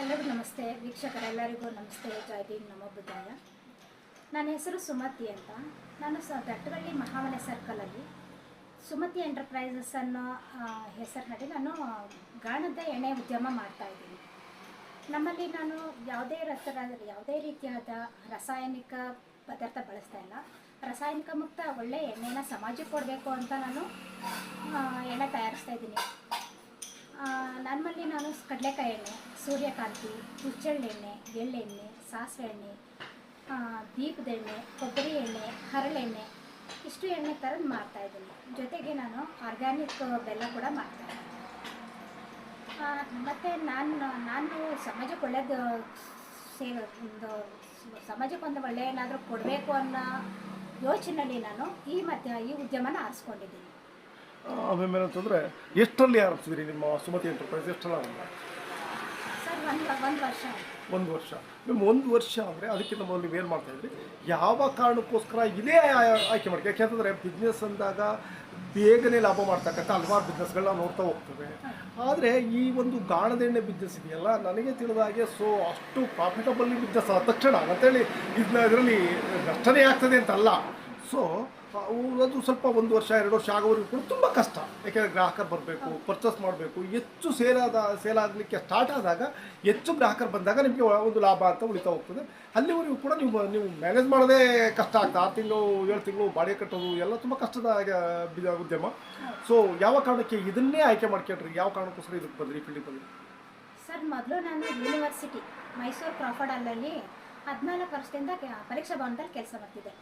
ಎಲ್ಲರಿಗೂ ನಮಸ್ತೆ. ವೀಕ್ಷಕರೆಲ್ಲರಿಗೂ ನಮಸ್ತೆ. ಜೈ ಭೀಮ್. ನಮೋ ಬುದ್ಧಾಯ. ನನ್ನ ಹೆಸರು ಸುಮತಿ ಅಂತ. ನಾನು ಸ ದಟ್ಟವಳ್ಳಿ ಮಹಾಮನೆ ಸರ್ಕಲಲ್ಲಿ ಸುಮತಿ ಎಂಟರ್ಪ್ರೈಸಸ್ ಅನ್ನೋ ಹೆಸರಿನಲ್ಲಿ ನಾನು ಗಾಣದ ಎಣ್ಣೆ ಉದ್ಯಮ ಮಾಡ್ತಾ ಇದ್ದೀನಿ. ನಮ್ಮಲ್ಲಿ ನಾನು ಯಾವುದೇ ರಸರ ಯಾವುದೇ ರೀತಿಯಾದ ರಾಸಾಯನಿಕ ಪದಾರ್ಥ ಬಳಸ್ತಾ ಇಲ್ಲ. ರಾಸಾಯನಿಕ ಮುಕ್ತ ಒಳ್ಳೆಯ ಎಣ್ಣೆನ ಸಮಾಜಕ್ಕೆ ಕೊಡಬೇಕು ಅಂತ ನಾನು ಎಣ್ಣೆ ತಯಾರಿಸ್ತಾ ಇದ್ದೀನಿ. ನಮ್ಮಲ್ಲಿ ನಾನು ಕಡಲೆಕಾಯಿ ಎಣ್ಣೆ, ಸೂರ್ಯಕಾಂತಿ ಹುಚ್ಚೆಳ್ಳೆಣ್ಣೆ ಎಳ್ಳೆಣ್ಣೆ ಸಾಸಿವೆ ಎಣ್ಣೆ ದೀಪದ ಎಣ್ಣೆ, ಕೊಬ್ಬರಿ ಎಣ್ಣೆ ಹರಳೆಣ್ಣೆ ಇಷ್ಟು ಎಣ್ಣೆ ಥರದ್ದು ಮಾಡ್ತಾ ಇದ್ದೀನಿ. ಜೊತೆಗೆ ನಾನು ಆರ್ಗ್ಯಾನಿಕ್ ಬೆಲ್ಲ ಕೂಡ ಮಾಡ್ತಾ ಮತ್ತು ನಾನು ನಾನು ಸಮಾಜಕ್ಕೆ ಒಳ್ಳೇದು ಸೇವೆ ಒಂದು ಸಮಾಜಕ್ಕೆ ಒಂದು ಒಳ್ಳೆಯ ಏನಾದರೂ ಕೊಡಬೇಕು ಅನ್ನೋ ಯೋಚನೆಯಲ್ಲಿ ನಾನು ಈ ಮಧ್ಯ, ಈ ಉದ್ಯಮನ ಆರಿಸ್ಕೊಂಡಿದ್ದೀನಿ. ಆಮೇಲೆ ಅಂತಂದರೆ ಎಷ್ಟರಲ್ಲಿ ಆರಂಭಿಸಿದ್ರಿ ನಿಮ್ಮ ಸುಮತಿ ಎಂಟರ್ಪ್ರೈಸ್? ಸರ್ ಒಂದು ವರ್ಷ ಆಯ್ತು. ಒಂದು ವರ್ಷ. ನಿಮ್ಮ ಒಂದು ವರ್ಷ ಅಂದರೆ ಅದಕ್ಕಿಂತ ಮೊದಲು ನೀವು ಏನು ಮಾಡ್ತಾ ಇದ್ರಿ? ಯಾವ ಕಾರಣಕ್ಕೋಸ್ಕರ ಇದೇ ಆಯ್- ಆಯ್ಕೆ ಮಾಡಿ ಯಾಕೆಂತಂದರೆ ಬಿಸ್ನೆಸ್ ಅಂದಾಗ ಬೇಗನೆ ಲಾಭ ಮಾಡ್ತಕ್ಕಂಥ ಹಲವಾರು ಬಿಸ್ನೆಸ್ಗಳನ್ನ ನೋಡ್ತಾ ಹೋಗ್ತವೆ. ಆದರೆ ಈ ಒಂದು ಗಾಣದೆಣ್ಣೆ ಬಿಸ್ನೆಸ್ ಇದೆಯಲ್ಲ ನನಗೆ ತಿಳಿದ ಹಾಗೆ ಸೊ ಅಷ್ಟು ಪ್ರಾಫಿಟಬಲ್ ಬಿಸ್ನೆಸ್ ಆದ ತಕ್ಷಣ ಅಂತೇಳಿ ಇದನ್ನ ಇದರಲ್ಲಿ ನಷ್ಟನೇ ಆಗ್ತದೆ ಅಂತಲ್ಲ. ಸೊ ಅದು ಸ್ವಲ್ಪ ಒಂದು ವರ್ಷ, ಎರಡು ವರ್ಷ ಆಗೋವರೆಗೂ ಕೂಡ ತುಂಬ ಕಷ್ಟ. ಯಾಕೆಂದರೆ ಗ್ರಾಹಕರು ಬರಬೇಕು ಪರ್ಚೇಸ್ ಮಾಡಬೇಕು. ಹೆಚ್ಚು ಸೇಲಾದ ಸೇಲ್ ಆಗಲಿಕ್ಕೆ ಸ್ಟಾರ್ಟ್ ಆದಾಗ ಹೆಚ್ಚು ಗ್ರಾಹಕರು ಬಂದಾಗ ನಿಮಗೆ ಒಂದು ಲಾಭ ಅಂತ ಉಳಿತಾ ಹೋಗ್ತದೆ. ಅಲ್ಲಿವರೆಗೂ ಕೂಡ ನೀವು ನೀವು ಮ್ಯಾನೇಜ್ ಮಾಡೋದೇ ಕಷ್ಟ ಆಗ್ತದೆ ಆರು ತಿಂಗಳು, ಏಳು ತಿಂಗಳು ಬಾಡಿಗೆ ಕಟ್ಟೋದು ಎಲ್ಲ ತುಂಬ ಕಷ್ಟದ ಉದ್ಯಮ. ಸೊ ಯಾವ ಕಾರಣಕ್ಕೆ ಇದನ್ನೇ ಆಯ್ಕೆ ಮಾಡ್ಕೊಂಡ್ರಿ? ಯಾವ ಕಾರಣಕ್ಕೋಸ್ಕರ ಇದಕ್ಕೆ ಬಂದ್ರಿ ಫೀಲ್ಡಿಗೆ ಬಂದ್ರಿ? ಸರ್, ಮೊದಲು ನಾನು ಯೂನಿವರ್ಸಿಟಿ ಮೈಸೂರು ಕ್ರಾಫರ್ಡ್ ಅಲ್ಲಲ್ಲಿ ಹದಿನಾಲ್ಕು ವರ್ಷದಿಂದ ಪರೀಕ್ಷಾ ಭವನದಲ್ಲಿ ಕೆಲಸ ಮಾಡ್ತಿದ್ದೆ.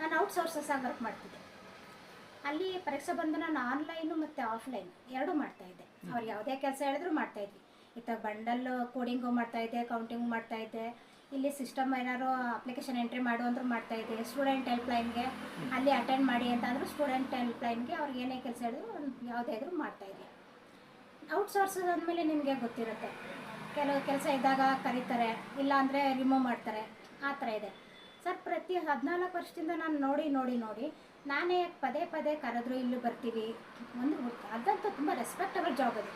ನಾನು ಔಟ್ ಸೋರ್ಸಸ್ ಆಗಿ ವರ್ಕ್ ಮಾಡ್ತಿದ್ದೆ. ಅಲ್ಲಿ ಪರೀಕ್ಷೆ ಬಂದು ನಾನು ಆನ್ಲೈನು ಮತ್ತು ಆಫ್ಲೈನ್ ಎರಡೂ ಮಾಡ್ತಾ ಇದ್ದೆ. ಅವ್ರು ಯಾವುದೇ ಕೆಲಸ ಹೇಳಿದ್ರು ಮಾಡ್ತಾ ಇದ್ವಿ. ಇತ್ತ ಬಂಡಲ್ ಕೋಡಿಂಗು ಮಾಡ್ತಾಯಿದ್ದೆ ಕೌಂಟಿಂಗು ಕೌಂಟಿಂಗ್ ಮಾಡ್ತಾ ಇದ್ದೆ. ಇಲ್ಲಿ ಸಿಸ್ಟಮ್ ಏನಾದ್ರು ಅಪ್ಲಿಕೇಶನ್ ಎಂಟ್ರಿ ಮಾಡು ಅಂದ್ರೂ ಮಾಡ್ತಾಯಿದ್ದೆ ಸ್ಟೂಡೆಂಟ್ ಹೆಲ್ಪ್ಲೈನ್ಗೆ ಅಲ್ಲಿ ಅಟೆಂಡ್ ಮಾಡಿ ಅಂತ ಸ್ಟೂಡೆಂಟ್ ಸ್ಟೂಡೆಂಟ್ ಹೆಲ್ಪ್ಲೈನ್ಗೆ ಅವ್ರಿಗೆ ಏನೇ ಕೆಲಸ ಹೇಳಿದ್ರು ಯಾವುದೇ ಆದರೂ ಮಾಡ್ತಾ ಔಟ್ ಔಟ್ಸೋರ್ಸಸ್ ಅಂದಮೇಲೆ ನಿಮಗೆ ಗೊತ್ತಿರುತ್ತೆ. ಕೆಲವು ಕೆಲಸ ಇದ್ದಾಗ ಕರೀತಾರೆ ಇಲ್ಲ ಅಂದರೆ ರಿಮೂವ್ ಮಾಡ್ತಾರೆ. ಆ ಥರ ಇದೆ. ಸರ್ ಪ್ರತಿ ಹದಿನಾಲ್ಕು ವರ್ಷದಿಂದ ನಾನು ನೋಡಿ ನೋಡಿ ನೋಡಿ ನಾನೇ ಪದೇ ಪದೇ ಕರೆದ್ರು ಇಲ್ಲಿ ಬರ್ತೀವಿ. ಒಂದು ಅದಂತೂ ತುಂಬ ರೆಸ್ಪೆಕ್ಟಬಲ್ ಜಾಬ್ ಅದು.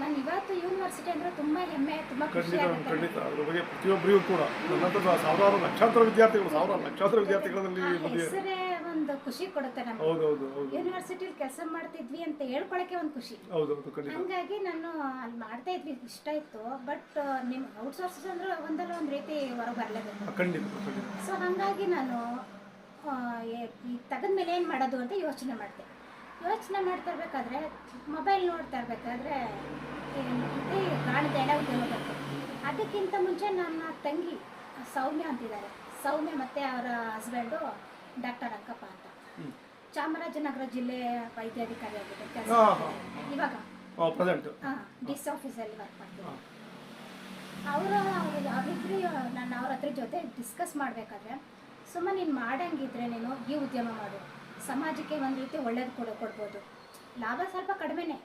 ನಾನು ಇವತ್ತು ಯೂನಿವರ್ಸಿಟಿ ಅಂದರೆ ತುಂಬ ಹೆಮ್ಮೆ ತುಂಬ ಖುಷಿ ಖಂಡಿತ ಆಗುತ್ತೆ ಖಂಡಿತ. ಅದ್ರ ಬಗ್ಗೆ ಪ್ರತಿಯೊಬ್ಬರಿಗೂ ಕೂಡ ನನ್ನಂತ ಸಾವಿರಾರು ಲಕ್ಷಾಂತರ ವಿದ್ಯಾರ್ಥಿಗಳು ಸಾವಿರಾರು ಲಕ್ಷಾಂತರ ವಿದ್ಯಾರ್ಥಿಗಳಲ್ಲಿ ಹೆಸರೇ ಒಂದು ಖುಷಿ ಕೊಡುತ್ತೆ ನಮಗೆ. ಹೌದೌದು ಹೌದು. ಯೂನಿವರ್ಸಿಟಿಲಿ ಕೆಲಸ ಮಾಡ್ತಿದ್ವಿ ಅಂತ ಹೇಳ್ಕೊಳಕ್ಕೆ ಒಂದು ಖುಷಿ. ಹೌದೌದು ಖಂಡಿತ. ಹಂಗಾಗಿ ನಾನು ಅಲ್ಲಿ ಮಾಡ್ತಾ ಇದ್ವಿ ಇಷ್ಟ ಇತ್ತು. ಬಟ್ ನಿಮ್ಮ ಔಟ್ಸೋರ್ಸಸ್ ಅಂದ್ರೆ ಒಂದಲ್ಲ ಒಂದು ರೀತಿ ಹೊರಗೆ ಬರಲೇಬೇಕು. ಖಂಡಿತ ಖಂಡಿತ. ಸೊ ಹಾಗಾಗಿ ನಾನು ಆ, ಏ- ಈ ತೆಗೆದ್ಮೇಲೆ ಏನು ಮಾಡೋದು ಅಂತ ಯೋಚನೆ ಮಾಡಿದೆ. ಯೋಚನೆ ಮಾಡ್ತಾ ಇರ್ಬೇಕಾದ್ರೆ ಮೊಬೈಲ್ ನೋಡ್ತಾ ಇರ್ಬೇಕಾದ್ರೆ ಇದೆ ಬಂತು ಅದಕ್ಕಿಂತ ಮುಂಚೆ ನನ್ನ ತಂಗಿ ಸೌಮ್ಯ ಅಂತಿದ್ದಾರೆ. ಸೌಮ್ಯ ಮತ್ತು ಅವರ ಹಸ್ಬೆಂಡು ಡಾಕ್ಟರ್ ಅಕ್ಕಪ್ಪ ಅಂತ. ಚಾಮರಾಜನಗರ ಜಿಲ್ಲೆ ವೈದ್ಯಾಧಿಕಾರಿ ಆಗಿದೆ ಕೆಲಸ. ಇವಾಗ? ಡಿಸ್ ಆಫೀಸಲ್ಲಿ ವರ್ಕ್ ಮಾಡ್ತೀನಿ ಅವರು ಅವರಿಬ್ಬರು ನಾನು ಅವ್ರ ಹತ್ರ ಜೊತೆ ಡಿಸ್ಕಸ್ ಮಾಡಬೇಕಾದ್ರೆ ಸುಮ್ಮನೆ ನೀನು ಮಾಡಂಗಿದ್ರೆ ನೀನು ಈ ಉದ್ಯಮ ಮಾಡು. ಸಮಾಜಕ್ಕೆ ಒಂದು ರೀತಿ ಒಳ್ಳೇದು ಕೊಡ ಕೊಡ್ಬೋದು. ಲಾಭ ಸ್ವಲ್ಪ ಕಡಿಮೆನೇ.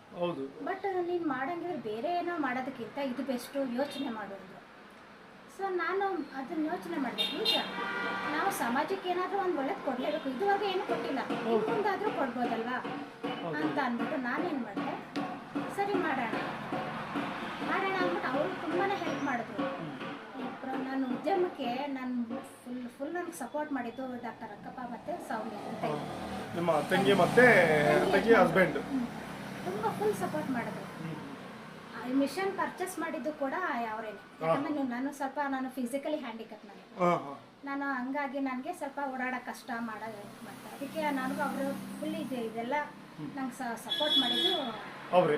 ಬಟ್ ನೀನು ಮಾಡಂಗಿದ್ರೆ ಬೇರೆ ಏನೋ ಮಾಡೋದಕ್ಕಿಂತ ಇದು ಬೆಸ್ಟು ಯೋಚನೆ ಮಾಡು ಅಂದರು. ಸೊ ನಾನು ಅದನ್ನ ಯೋಚನೆ ಮಾಡಿದೆ. ಈಗ ನಾವು ಸಮಾಜಕ್ಕೆ ಏನಾದರೂ ಒಂದು ಒಳ್ಳೇದು ಕೊಡಲೇಬೇಕು. ಇದುವರೆಗೆ ಏನೂ ಕೊಟ್ಟಿಲ್ಲ. ಮುಂದಾದರೂ ಕೊಡ್ಬೋದಲ್ವಾ? ಅಂತ ಅಂದ್ಬಿಟ್ಟು ನಾನೇನು ಮಾಡಿದೆ? ಸರಿ ಮಾಡೋಣ. ಮಾಡೋಣ ಅಂದ್ಬಿಟ್ಟು ಅವರು ತುಂಬಾ ಹೆಲ್ಪ್ ಮಾಡಿದ್ರು. ನಾನು ನನ್ನ ಉದ್ಯಮಕ್ಕೆ ನಾನು ಫುಲ್ ಫುಲ್ ನನಗೆ ಸಪೋರ್ಟ್ ಮಾಡಿದ್ದು ಡಾಕ್ಟರ್ ಅಕ್ಕಪ್ಪ ಮತ್ತು ಸೌಮ್ಯ ಅಂತ ನಿಮ್ಮ ತಂಗಿ ಮತ್ತೆ ತಂಗಿ ಹಸ್ಬೆಂಡ್ ತುಂಬ ಫುಲ್ ಸಪೋರ್ಟ್ ಮಾಡಿದ್ರು. ಮಿಷನ್ ಪರ್ಚೇಸ್ ಮಾಡಿದ್ದು ಕೂಡ ಅವರೇನೆ ಯಾಕಂದ್ರೆ ನೀವು ನಾನು ಸ್ವಲ್ಪ ನಾನು ಫಿಸಿಕಲಿ ಹ್ಯಾಂಡಿಕಪ್ ಹಾಂ ನಾನು ಹಂಗಾಗಿ ನನಗೆ ಸ್ವಲ್ಪ ಓಡಾಡೋಕೆ ಕಷ್ಟ ಮಾಡೋದು ಮಾಡ್ತಾರೆ. ಅದಕ್ಕೆ ನನಗೂ ಅವರು ಫುಲ್ ಇದೆ ಇದೆಲ್ಲ ನಂಗೆ ಸಪೋರ್ಟ್ ಮಾಡಿದ್ದು ಅವರೇ.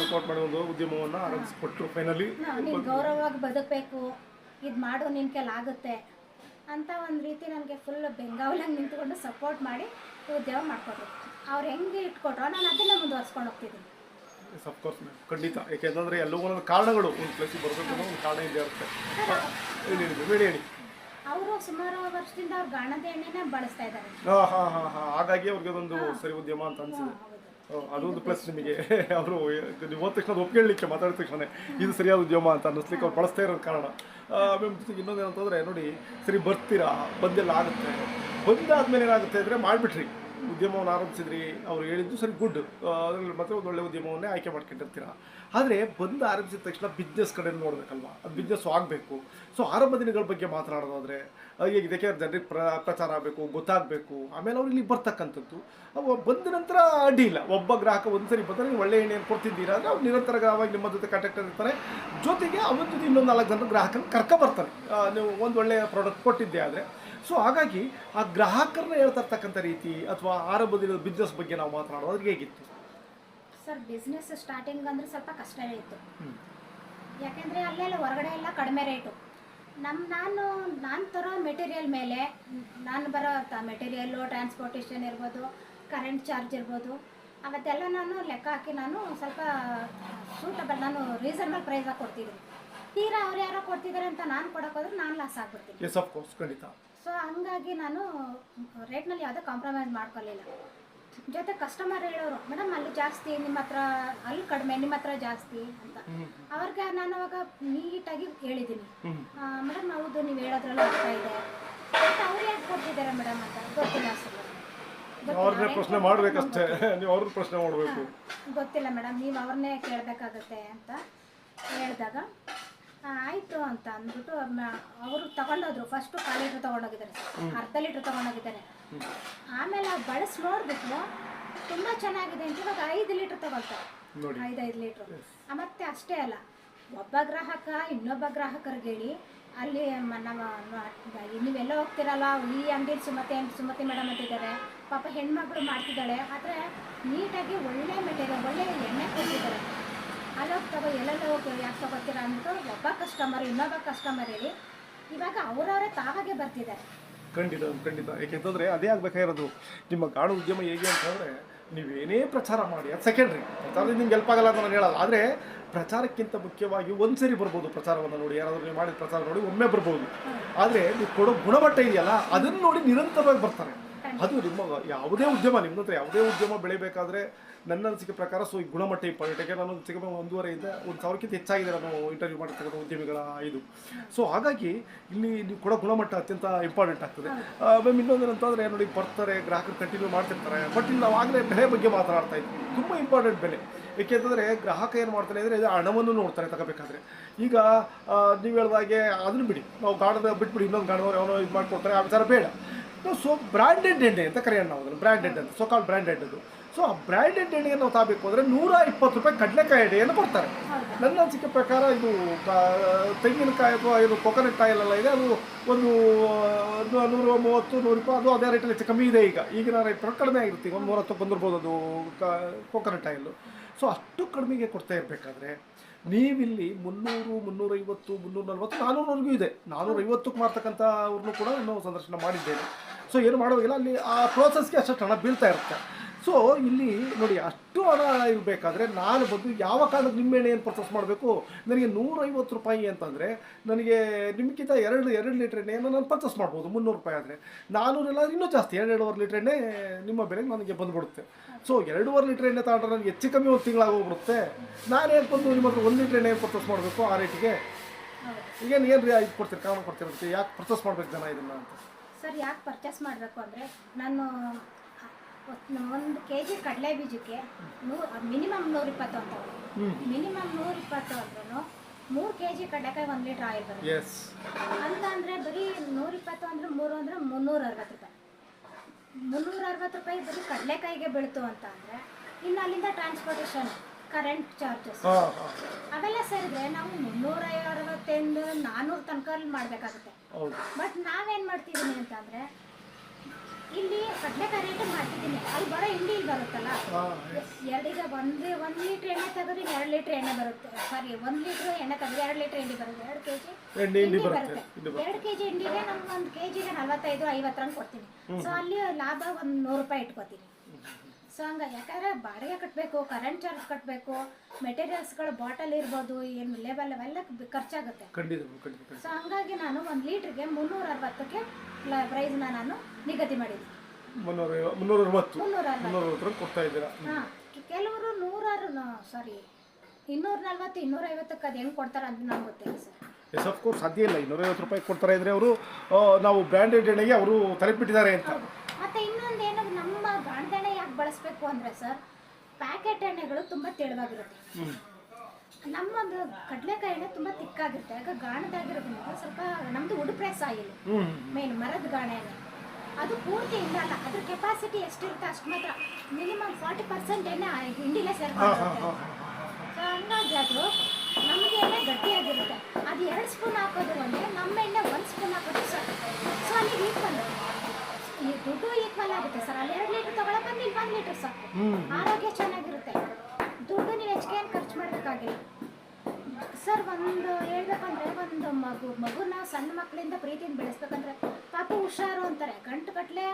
ಸಪೋರ್ಟ್ ಮಾಡಿ ಒಂದು ಉದ್ಯಮವನ್ನು ಆರಂಭಿಸಿಕೊಟ್ರು ಫೈನಲಿ ನೀನು ಗೌರವವಾಗಿ ಬದುಕಬೇಕು ಇದು ಮಾಡು ನಿನ್ನ ಕೆಲ ಆಗುತ್ತೆ ಅಂತ ಒಂದು ರೀತಿ ನನಗೆ ಫುಲ್ ಬೆಂಗಾವಲಂಗೆ ನಿಂತ್ಕೊಂಡು ಸಪೋರ್ಟ್ ಮಾಡಿ ಉದ್ಯೋಗ ಮಾಡಿಕೊಟ್ರು. ಅವ್ರು ಹೆಂಗೆ ಇಟ್ಕೊಟ್ರೋ ನಾನು ಅದನ್ನ ಮುಂದುವರ್ಸ್ಕೊಂಡು ಹೋಗ್ತಿದ್ದೀನಿ. ಅಫ್ಕೋರ್ಸ್ ಖಂಡಿತ. ಯಾಕೆಂತಂದ್ರೆ ಎಲ್ಲೋ ಒಂದೊಂದು ಕಾರಣಗಳು ಒಂದು ಪ್ಲೇಸಿಗೆ ಬರಬೇಕು ಅನ್ನೋ ಒಂದು ಕಾರಣ ಇಲ್ಲೇ ಇರುತ್ತೆ. ಹೇಳಿ ಹೇಳಿ ಹೇಳಿ ಹೇಳಿ. ಅವರು ಸುಮಾರು ವರ್ಷದಿಂದ ಅವ್ರು ಗಾಣದ ಎಣ್ಣೆನ ಬಳಸ್ತಾ ಇದ್ದಾರೆ. ಹಾಂ ಹಾಂ ಹಾಂ ಹಾಂ. ಹಾಗಾಗಿ ಅವ್ರಿಗೆ ಅದೊಂದು ಸರಿ ಉದ್ಯಮ ಅಂತ ಅನ್ಸಿದೆ. ಅದೊಂದು ಪ್ಲಸ್ ನಿಮಗೆ. ಅವರು ನೀವು ಹೋದ ತಕ್ಷಣ ಒಪ್ಕೊಳ್ಳಿಕ್ಕೆ ಮಾತಾಡಿದ ತಕ್ಷಣ ಇದು ಸರಿಯಾದ ಉದ್ಯಮ ಅಂತ ಅನ್ನಿಸ್ಲಿಕ್ಕೆ ಅವ್ರು ಬಳಸ್ತಾ ಇರೋದು ಕಾರಣ. ಆಮೇಲೆ ಜೊತೆಗೆ ಇನ್ನೊಂದು ಏನಂತಂದರೆ ನೋಡಿ ಸರಿ ಬರ್ತೀರಾ? ಬಂದೆಲ್ಲ ಆಗುತ್ತೆ. ಬಂದಾದ್ಮೇಲೆ ಏನಾಗುತ್ತೆ ಅಂದರೆ ಮಾಡಿಬಿಟ್ರಿ. ಉದ್ಯಮವನ್ನು ಆರಂಭಿಸಿದ್ರಿ, ಅವ್ರು ಹೇಳಿದ್ದು ಸರಿ ಗುಡ್. ಅದರಲ್ಲಿ ಮಾತ್ರ ಒಂದು ಒಳ್ಳೆ ಉದ್ಯಮವನ್ನೇ ಆಯ್ಕೆ ಮಾಡ್ಕೊಂಡಿರ್ತೀರ. ಆದರೆ ಬಂದು ಆರಂಭಿಸಿದ ತಕ್ಷಣ ಬಿಸ್ನೆಸ್ ಕಡೆ ನೋಡಬೇಕಲ್ವ? ಅದು ಬಿಸ್ನೆಸ್ ಆಗಬೇಕು. ಸೊ ಆರಂಭ ದಿನಗಳ ಬಗ್ಗೆ ಮಾತನಾಡೋದಾದ್ರೆ ಈಗ ಇದಕ್ಕೆ ಜನರಿಗೆ ಪ್ರ, ಪ್ರಚಾರ ಆಗಬೇಕು, ಗೊತ್ತಾಗಬೇಕು. ಆಮೇಲೆ ಅವ್ರು ಇಲ್ಲಿ ಬರ್ತಕ್ಕಂಥದ್ದು. ಬಂದ ನಂತರ ಅಡ್ಡಿ ಇಲ್ಲ ಒಬ್ಬ ಗ್ರಾಹಕ ಒಂದು ಸರಿ ಬಂದರೆ ನೀವು ಒಳ್ಳೆ ಎಣ್ಣೆಯನ್ನು ಕೊಡ್ತಿದ್ದೀರಾ ಅಂದರೆ ಅವ್ರು ನಿರಂತರವಾಗಿ ನಿಮ್ಮ ಜೊತೆ ಕಾಂಟ್ಯಾಕ್ಟ್ ಇರ್ತಾರೆ. ಜೊತೆಗೆ ಅವನ ಜೊತೆ ಇನ್ನೊಂದು ನಾಲ್ಕು ಜನ ಗ್ರಾಹಕರು ಕರ್ಕೊ ಬರ್ತಾರೆ. ನೀವು ಒಂದು ಒಳ್ಳೆಯ ಪ್ರಾಡಕ್ಟ್ ಕೊಟ್ಟಿದ್ದೆ ಆದರೆ. ಸೊ ಹಾಗಾಗಿ ಆ ಗ್ರಾಹಕರನ್ನ ಹೇಳ್ತಾ ಇರ್ತಕ್ಕಂಥ ರೀತಿ ಅಥವಾ ಆರಂಭದಲ್ಲಿ ಬಿಸ್ನೆಸ್ ಬಗ್ಗೆ ನಾವು ಮಾತನಾಡೋದು ಹೇಗಿತ್ತು? ಸರ್ ಬಿಸ್ನೆಸ್ ಸ್ಟಾರ್ಟಿಂಗ್ ಅಂದ್ರೆ ಸ್ವಲ್ಪ ಕಷ್ಟವೇ ಇತ್ತು. ಯಾಕೆಂದ್ರೆ ಅಲ್ಲೆಲ್ಲ ಹೊರಗಡೆ ಎಲ್ಲ ಕಡಿಮೆ ರೇಟು ನಮ್ಮ ನಾನು ನಾನು ತರೋ ಮೆಟೀರಿಯಲ್ ಮೇಲೆ ನಾನು ಬರೋ ಮೆಟೀರಿಯಲ್ಲು ಟ್ರಾನ್ಸ್ಪೋರ್ಟೇಷನ್ ಇರ್ಬೋದು ಕರೆಂಟ್ ಚಾರ್ಜ್ ಇರ್ಬೋದು ಅವತ್ತೆಲ್ಲ ನಾನು ಲೆಕ್ಕ ಹಾಕಿ ನಾನು ಸ್ವಲ್ಪ ಸೂಟಬಲ್ ನಾನು ರೀಸನಬಲ್ ಪ್ರೈಸಾಗಿ ಕೊಡ್ತಿದ್ದೀನಿ. ತೀರಾ ಅವ್ರು ಯಾರೋ ಕೊಡ್ತಿದ್ದಾರೆ ಅಂತ ನಾನು ಕೊಡೋಕ್ಕೋದ್ರೆ ನಾನು ಲಾಸ್ ಆಗ್ಬಿಡ್ತೀನಿ ಎಸ್ ಆಫ್ ಕೋರ್ಸ್ ಖಂಡಿತ. ಸೊ ಹಂಗಾಗಿ ನಾನು ರೇಟ್ನಲ್ಲಿ ಯಾವುದೇ ಕಾಂಪ್ರಮೈಸ್ ಮಾಡ್ಕೊಳ್ಳಿಲ್ಲ ಜೊತೆ ಕಸ್ಟಮರ್ ಹೇಳೋರು ಮೇಡಮ್ ಅಲ್ಲಿ ಜಾಸ್ತಿ ನಿಮ್ಮ ಹತ್ರ ಅಲ್ಲಿ ಕಡಿಮೆ ನಿಮ್ಮ ಹತ್ರ ಜಾಸ್ತಿ ಅಂತ. ಅವ್ರಿಗೆ ನಾನು ಅವಾಗ ನೀಟಾಗಿ ಹೇಳಿದ್ದೀನಿ. ಮೇಡಮ್ ಹೌದು ನೀವು ಹೇಳೋದ್ರಲ್ಲಿ ಅರ್ಥ ಇದೆ. ಮತ್ತು ಅವ್ರು ಯಾಕೆ ಕೊಟ್ಟಿದ್ದಾರೆ ಮೇಡಮ್ ಅಂತ? ಗೊತ್ತಿಲ್ಲ ಅವ್ರನ್ನೇ ಪ್ರಶ್ನೆ ಮಾಡ್ಬೇಕಷ್ಟೇ. ನೀವು ಅವ್ರನ್ನ ಪ್ರಶ್ನೆ ಮಾಡಬೇಕು. ಗೊತ್ತಿಲ್ಲ ಮೇಡಮ್ ನೀವು ಅವ್ರನ್ನೇ ಕೇಳಬೇಕಾಗತ್ತೆ ಅಂತ ಹೇಳಿದಾಗ ಆಯಿತು ಅಂತ ಅಂದ್ಬಿಟ್ಟು ಅವ್ರನ್ನ ಅವರು ತಗೊಂಡೋದ್ರು. ಫಸ್ಟು ಕಾಲು ಲೀಟ್ರ್ ತಗೊಂಡೋಗಿದ್ದಾರೆ ಅರ್ಧ ಲೀಟ್ರ್ ತಗೊಂಡೋಗಿದ್ದಾರೆ ಆಮೇಲೆ ಅವ್ರು ಬಳಸಿ ನೋಡಿಬಿಟ್ಟು ತುಂಬ ಚೆನ್ನಾಗಿದೆ ಅಂತ ಇವಾಗ ಐದು ಲೀಟ್ರ್ ತಗೊಳ್ತಾರೆ. ಐದು ಐದು ಲೀಟ್ರ್ ಮತ್ತೆ ಅಷ್ಟೇ ಅಲ್ಲ. ಒಬ್ಬ ಗ್ರಾಹಕ ಇನ್ನೊಬ್ಬ ಗ್ರಾಹಕರಿಗೆ ಹೇಳಿ ಅಲ್ಲಿ ನಮ್ಮ ನೀವೆಲ್ಲ ಹೋಗ್ತಿರಲ್ಲ ಈ ಅಂಗಡಿ ಸುಮತಿ ಅಂಗಡಿ ಸುಮತಿ ಮೇಡಮ್ ಅಂತಿದ್ದಾರೆ ಪಾಪ ಹೆಣ್ಮಗಳು ಮಾಡ್ತಿದ್ದಾಳೆ. ಆದರೆ ನೀಟಾಗಿ ಒಳ್ಳೆ ಮೆಟೀರಿಯಲ್ ಒಳ್ಳೆ ಎಣ್ಣೆ ಕೊಟ್ಟಿದ್ದಾರೆ ಅಲ್ಲೋಗಿ ತಗೋ ಎಲ್ಲೆಲ್ಲ ಹೋಗಿ ಯಾಕೆ ತಗೋತೀರಾ ಅಂದ್ಬಿಟ್ಟು ಒಬ್ಬ ಕಸ್ಟಮರ್ ಇನ್ನೊಬ್ಬ ಕಸ್ಟಮರ್ ಹೇಳಿ ಇವಾಗ ಅವರವರೇ ತಾವಾಗೆ ಬರ್ತಿದ್ದಾರೆ. ಖಂಡಿತ ಖಂಡಿತ. ಯಾಕೆಂತಂದ್ರೆ ಅದೇ ಆಗ್ಬೇಕಾಗಿರೋದು ನಿಮ್ಮ ಗಾಡು ಉದ್ಯಮ ಹೇಗೆ ಅಂತಂದ್ರೆ ನೀವೇನೇ ಪ್ರಚಾರ ಮಾಡಿ ಅದು ಸೆಕೆಂಡ್ರಿ ಪ್ರಚಾರದಿಂದ ನಿಮ್ಗೆ ಹೆಲ್ಪ್ ಆಗಲ್ಲ ಅಂತ ನಾನು ಹೇಳಲ್ಲ. ಆದರೆ ಪ್ರಚಾರಕ್ಕಿಂತ ಮುಖ್ಯವಾಗಿ ಒಂದ್ಸರಿ ಬರ್ಬೋದು ಪ್ರಚಾರವನ್ನು ನೋಡಿ. ಯಾರಾದರೂ ನೀವು ಮಾಡಿದ ಪ್ರಚಾರ ನೋಡಿ ಒಮ್ಮೆ ಬರ್ಬೋದು. ಆದರೆ ನೀವು ಕೊಡೋ ಗುಣಮಟ್ಟ ಇದೆಯಲ್ಲ ಅದನ್ನು ನೋಡಿ ನಿರಂತರವಾಗಿ ಬರ್ತಾರೆ. ಅದು ನಿಮ್ಮ ಯಾವುದೇ ಉದ್ಯಮ ನಿಮ್ಮ ಹತ್ರ ಯಾವುದೇ ಉದ್ಯಮ ಬೆಳಿಬೇಕಾದ್ರೆ ನನ್ನ ಅನಿಸಿಕೆ ಪ್ರಕಾರ ಸೊ ಈ ಗುಣಮಟ್ಟ ಇಂಪಾರ್ಟೆಂಟ್ ಯಾಕೆ ನಾನು ಚಿಕ್ಕ ಒಂದೂವರೆಯಿಂದ ಒಂದು ಸಾವಿರಕ್ಕಿಂತ ಹೆಚ್ಚಾಗಿದೆ ನಾನು ಇಂಟರ್ವ್ಯೂ ಮಾಡಿರ್ತಕ್ಕಂಥ ಉದ್ಯಮಿಗಳ ಇದು. ಸೊ ಹಾಗಾಗಿ ಇಲ್ಲಿ ನೀವು ಕೂಡ ಗುಣಮಟ್ಟ ಅತ್ಯಂತ ಇಂಪಾರ್ಟೆಂಟ್ ಆಗ್ತದೆ. ಮ್ಯಾಮ್ ಇನ್ನೊಂದೇನಂತಂದರೆ ನೋಡಿ ಬರ್ತಾರೆ ಗ್ರಾಹಕರು ಕಂಟಿನ್ಯೂ ಮಾಡ್ತಿರ್ತಾರೆ. ಬಟ್ ಇಲ್ಲಿ ನಾವು ಆಗಲೇ ಬೆಲೆ ಬಗ್ಗೆ ಮಾತನಾಡ್ತಾ ಇದ್ವಿ. ತುಂಬ ಇಂಪಾರ್ಟೆಂಟ್ ಬೆಲೆ. ಏಕೆಂತಂದರೆ ಗ್ರಾಹಕ ಏನು ಮಾಡ್ತಾರೆ ಅಂದರೆ ಇದು ಹಣವನ್ನು ನೋಡ್ತಾರೆ ತಗೋಬೇಕಾದ್ರೆ. ಈಗ ನೀವು ಹೇಳ್ದಾಗೆ ಅದನ್ನು ಬಿಡಿ. ನಾವು ಗಾಣದ ಬಿಟ್ಬಿಡಿ ಇನ್ನೊಂದು ಗಾಣದವ್ರು ಅವನು ಇದು ಮಾಡ್ಕೊಡ್ತಾರೆ ಆ ವಿಚಾರ ಬೇಡ. ನಾವು ಸೊ ಬ್ರ್ಯಾಂಡೆಡ್ ಎಣ್ಣೆ ಅಂತ ಕರೆಯೋಣ ನಾವು ಅದನ್ನು ಬ್ರ್ಯಾಂಡೆಡ್ ಅಂತ ಸೊ ಕಾಲ್ ಬ್ರ್ಯಾಂಡೆಡ್ ಅದು. ಸೊ ಆ ಬ್ರ್ಯಾಂಡೆಡ್ ಎಣ್ಣೆಯನ್ನು ನಾವು ತಾಬೇಕು ಅಂದರೆ ನೂರ ಇಪ್ಪತ್ತು ರೂಪಾಯಿ ಕಡಲೆಕಾಯಿ ಎಣ್ಣೆಯನ್ನು ಕೊಡ್ತಾರೆ. ನನ್ನ ಅನಿಸಿಕೆ ಪ್ರಕಾರ ಇದು ಕಾ- ತೆಂಗಿನಕಾಯಿ ಅಥವಾ ಇದು ಕೊಕೊನಟ್ ಆಯಿಲ್ ಎಲ್ಲ ಇದೆ ಅದು ಒಂದು ನೂರ ಮೂವತ್ತು ನೂರು ರೂಪಾಯಿ ಅದು ಅದೇ ರೇಟಲ್ಲಿ ಹೆಚ್ಚು ಕಮ್ಮಿ ಇದೆ ಈಗ. ಈಗಿನ ರೇಟ್ ಕಡಿಮೆ ಆಗಿರುತ್ತೆ. ಒಂದು ನೂರ ಹತ್ತು ಬಂದಿರ್ಬೋದು ಅದು ಕೊಕೊನಟ್ ಆಯಿಲ್ ಸೊ ಅಷ್ಟು ಕಡಿಮೆಗೆ ಕೊಡ್ತಾ ಇರಬೇಕಾದ್ರೆ ನೀವಿಲ್ಲಿ ಮುನ್ನೂರು, ಮುನ್ನೂರೈವತ್ತು ಮುನ್ನೂರ ನಲ್ವತ್ತು ನಾನ್ನೂರವರೆಗೂ ಇದೆ. ನಾನ್ನೂರೈವತ್ತಕ್ಕೆ ಮಾರ್ತಕ್ಕಂಥ ಅವ್ರನ್ನೂ ಕೂಡ ಇನ್ನೂ ಸಂದರ್ಶನ ಮಾಡಿದ್ದೇನೆ. ಸೊ ಏನು ಮಾಡೋದಿಲ್ಲ, ಅಲ್ಲಿ ಆ ಪ್ರೋಸೆಸ್ಗೆ ಅಷ್ಟು ಹಣ ಬೀಳ್ತಾ ಇರುತ್ತೆ. ಸೊ ಇಲ್ಲಿ ನೋಡಿ ಅಷ್ಟು ಹಣ ಇರಬೇಕಾದ್ರೆ ನಾನು ಬಂದು ಯಾವ ಕಾರಣಕ್ಕೆ ನಿಮ್ಮ ಏನು ಪರ್ಚೇಸ್ ಮಾಡಬೇಕು? ನನಗೆ ನೂರೈವತ್ತು ರೂಪಾಯಿ ಅಂತಂದರೆ ನನಗೆ ನಿಮಗಿಂತ ಎರಡು ಎರಡು ಲೀಟ್ರ್ ಎಣ್ಣೆಯನ್ನು ನಾನು ಪರ್ಚೇಸ್ ಮಾಡ್ಬೋದು ಮುನ್ನೂರು ರೂಪಾಯಿ ಆದರೆ. ನಾನೂರೆಲ್ಲ ಇನ್ನೂ ಜಾಸ್ತಿ ಎರಡು ಎರಡೂವರೆ ಲೀಟ್ರ್ ಎಣ್ಣೆ ನಿಮ್ಮ ಬೆಲೆಗೆ ನನಗೆ ಬಂದುಬಿಡುತ್ತೆ. ಸೊ ಎರಡೂವರೆ ಲೀಟ್ರ್ ಎಣ್ಣೆ ತಗೊಂಡ್ರೆ ನನಗೆ ಹೆಚ್ಚು ಕಮ್ಮಿ ಒಂದು ತಿಂಗಳಾಗೋಗ್ಬಿಡುತ್ತೆ ನಾನು ಏನು ಬಂದು ನಿಮ್ಮ ಹತ್ರ ಒಂದು ಲೀಟ್ರ್ ಎಣ್ಣೆ ಪರ್ಚೇಸ್ ಮಾಡಬೇಕು ಆ ರೇಟಿಗೆ ಈಗೇನು ಏನು ರೀ ಇದು ಕೊಡ್ತೀರಿ ಕಾರಣ ಕೊಡ್ತೀರಂತೆ ಯಾಕೆ ಪರ್ಚೇಸ್ ಮಾಡ್ಬೇಕು ಜನ ಇದನ್ನು ಅಂತ? ಸರ್ ಯಾಕೆ ಪರ್ಚೇಸ್ ಮಾಡಬೇಕು ಅಂದರೆ ನಾನು ಒಂದು ಕೆ ಜಿ ಕಡಲೆ ಬೀಜಕ್ಕೆ ನೂರು ಮಿನಿಮಮ್ ನೂರಿಪ್ಪತ್ತು ಅಂತ. ಮಿನಿಮಮ್ ನೂರಿಪ್ಪತ್ತು ಅಂದ್ರೂ ಮೂರು ಕೆ ಜಿ ಕಡಲೆಕಾಯಿ ಒಂದು ಲೀಟ್ರ್ ಆಯಿಲ್ ಬರುತ್ತೆ. ಅಂತ ಅಂದರೆ ಬರೀ ನೂರಿಪ್ಪತ್ತು ಅಂದ್ರೆ ಮೂರು ಅಂದ್ರೆ ಮುನ್ನೂರ ಅರವತ್ತು ರೂಪಾಯಿ. ಮುನ್ನೂರ ಅರವತ್ತು ರೂಪಾಯಿ ಬರೀ ಕಡಲೆಕಾಯಿಗೆ ಬೀಳ್ತು ಅಂತ ಅಂದರೆ ಇನ್ನು ಅಲ್ಲಿಂದ ಟ್ರಾನ್ಸ್ಪೋರ್ಟೇಷನ್ ಕರೆಂಟ್ ಚಾರ್ಜಸ್ ಅವೆಲ್ಲ ಸೇರಿದ್ರೆ ನಾವು ಮುನ್ನೂರ ಅರವತ್ತೆಂದು ನಾನ್ನೂರು ತನಕ ಮಾಡಬೇಕಾಗುತ್ತೆ. ಬಟ್ ನಾವೇನು ಮಾಡ್ತಿದ್ದೀನಿ ಅಂತಂದರೆ ಇಲ್ಲಿ ಕಡಲೆಕಾಯಿ ರೇಟ್ ಮಾಡ್ತಿದ್ದೀನಿ. ಅಲ್ಲಿ ಬರೋ ಹಿಂಡಿ ಇಲ್ಲಿ ಬರುತ್ತಲ್ಲ? ಎರಡಿಗೆ ಒಂದು ಒಂದು ಲೀಟ್ರ್ ಎಣ್ಣೆ ತೆಗೆದ್ರೆ ಎರಡು ಲೀಟ್ರ್ ಎಣ್ಣೆ ಬರುತ್ತೆ. ಸಾರಿ ಒಂದು ಲೀಟ್ರ್ ಎಣ್ಣೆ ತೆಗೆದ್ರೆ ಎರಡು ಲೀಟ್ರ್ ಎಣ್ಣೆ ಬರುತ್ತೆ. ಎರಡು ಕೆ ಜಿ ಹಿಂಡಿ ಹಿಂಡಿ ಹಿಂಡಿ ಬರುತ್ತೆ. ಎರಡು ಕೆ ಜಿ ಹಿಂಡಿಗೆ ನಮ್ಗೆ ಒಂದು ಕೆ ಜಿಗೆ ನಲ್ವತ್ತೈದು ಐವತ್ತರಂಗೆ ಕೊಡ್ತೀನಿ. ಸೊ ಅಲ್ಲಿ ಲಾಭ ಒಂದು ನೂರು ರೂಪಾಯಿ ಇಟ್ಕೋತೀನಿ. ಸೊ ಹಂಗ ಯಾಕಂದರೆ ಬಾಡಿಗೆ ಕಟ್ಟಬೇಕು ಕರೆಂಟ್ ಚಾರ್ಜ್ ಕಟ್ಟಬೇಕು ಮೆಟೀರಿಯಲ್ಸ್ಗಳು ಬಾಟಲ್ ಇರ್ಬೋದು ಏನು ಲೇಬಲ್ ಅವೆಲ್ಲ ಖರ್ಚಾಗುತ್ತೆ. ಸೊ ಹಂಗಾಗಿ ನಾನು ಒಂದು ಲೀಟ್ರಿಗೆ ಮುನ್ನೂರ ಅರವತ್ತಕ್ಕೆ ಪ್ರೈಸ್ನ ನಾನು ನಿಗದಿ ಮಾಡಿದ್ದೀನಿ ಹಾಂ ಕೆಲವರು ನೂರಾರು ಸಾರಿ ಇನ್ನೂರ ನಲ್ವತ್ತು ಇನ್ನೂರೈವತ್ತಕ್ಕೆ ಅದು ಹೆಂಗೆ ಕೊಡ್ತಾರೆ ಅಂತ ನಂಗೆ ಗೊತ್ತಿಲ್ಲ ಸರ್. ಎಸ್ ಆಫ್ ಕೋರ್ಸ್ ಸಾಧ್ಯ ಇಲ್ಲ. ಇನ್ನೂರೈವತ್ತು ರೂಪಾಯಿ ಕೊಡ್ತಾರೆ ಅಂದರೆ ಅವರು ನಾವು ಬ್ರ್ಯಾಂಡೆಡ್ ಎಣ್ಣೆಗೆ ಅವರು ತಲೆಪಿಟ್ಟಿದ್ದಾರೆ ಅಂತ. ಮತ್ತೆ ಮತ್ತು ಇನ್ನೊಂದು ಏನು ನಮ್ಮ ಗಾಣ ಯಾಕು ಅಂದರೆ ಸರ್ ಪ್ಯಾಕೆಟ್ ಎಣ್ಣೆಗಳು ತುಂಬ ತೆಳುವಾಗಿರುತ್ತೆ. ನಮ್ಮದು ಕಡಲೆಕಾಯಿ ಎಣ್ಣೆ ತುಂಬ ತಿಕ್ಕಾಗಿರುತ್ತೆ ಆಗ ಗಾಣದಾಗಿರೋದ್ರಿಂದ ಸ್ವಲ್ಪ ನಮ್ಮದು ಉಡುಪ್ರೆಸ್ ಆಯಿಲ್ ಮೇನ್ ಮರದ ಗಾಣೆ ಎಣ್ಣೆ. ಅದು ಪೂರ್ತಿ ಇಲ್ಲಲ್ಲ ಅದ್ರ ಕೆಪಾಸಿಟಿ ಎಷ್ಟಿರುತ್ತೆ ಅಷ್ಟು ಮಾತ್ರ ಮಿನಿಮಮ್ ಫಾರ್ಟಿ ಪರ್ಸೆಂಟ್ ಎಣ್ಣೆ ಹಿಂಡಿಲೇ ಸೇರ್ಕೊಂಡು ಹಂಗಾಗಿ ಅದು ನಮಗೆ ಎಣ್ಣೆ ಗಟ್ಟಿಯಾಗಿರುತ್ತೆ. ಅದು ಎರಡು ಸ್ಪೂನ್ ಹಾಕೋದು ಅಂದರೆ ನಮ್ಮ ಎಣ್ಣೆ ಒಂದು ಸ್ಪೂನ್ ಹಾಕೋದು ಸಾಕು ಸೊ ಅಲ್ಲಿಗೆ ಈಕ್ವಲ್ ಈ ದುಡ್ಡು ಈಕ್ವಲ್ ಆಗುತ್ತೆ ಸರ್ ಅಲ್ಲಿ ಎರಡು ಲೀಟ್ರ್ ತಗೊಳಕ್ಕೆ ಬಂದು ಇಲ್ಲಿ ಒಂದು ಲೀಟ್ರ್ ಸಾಕು ಹ್ಮ್ ಆರೋಗ್ಯ ಚೆನ್ನಾಗಿರುತ್ತೆ ದುಡ್ಡು ನೀವು ಹೆಚ್ಚಿಗೆ ಏನು ಖರ್ಚು ಮಾಡಬೇಕಾಗಿಲ್ಲ ಸರ್ ಒಂದು ಹೇಳ್ಬೇಕಂದ್ರೆ ಒಂದು ಮಗು ಮಗುನ ಸಣ್ಣ ಮಕ್ಕಳಿಂದ ಪ್ರೀತಿಯಿಂದ ಬೆಳೆಸ್ಬೇಕಂದ್ರೆ ಪಾಪ ಹುಷಾರು ಅಂತಾರೆ. ಗಂಟು ಕಟ್ಲೆ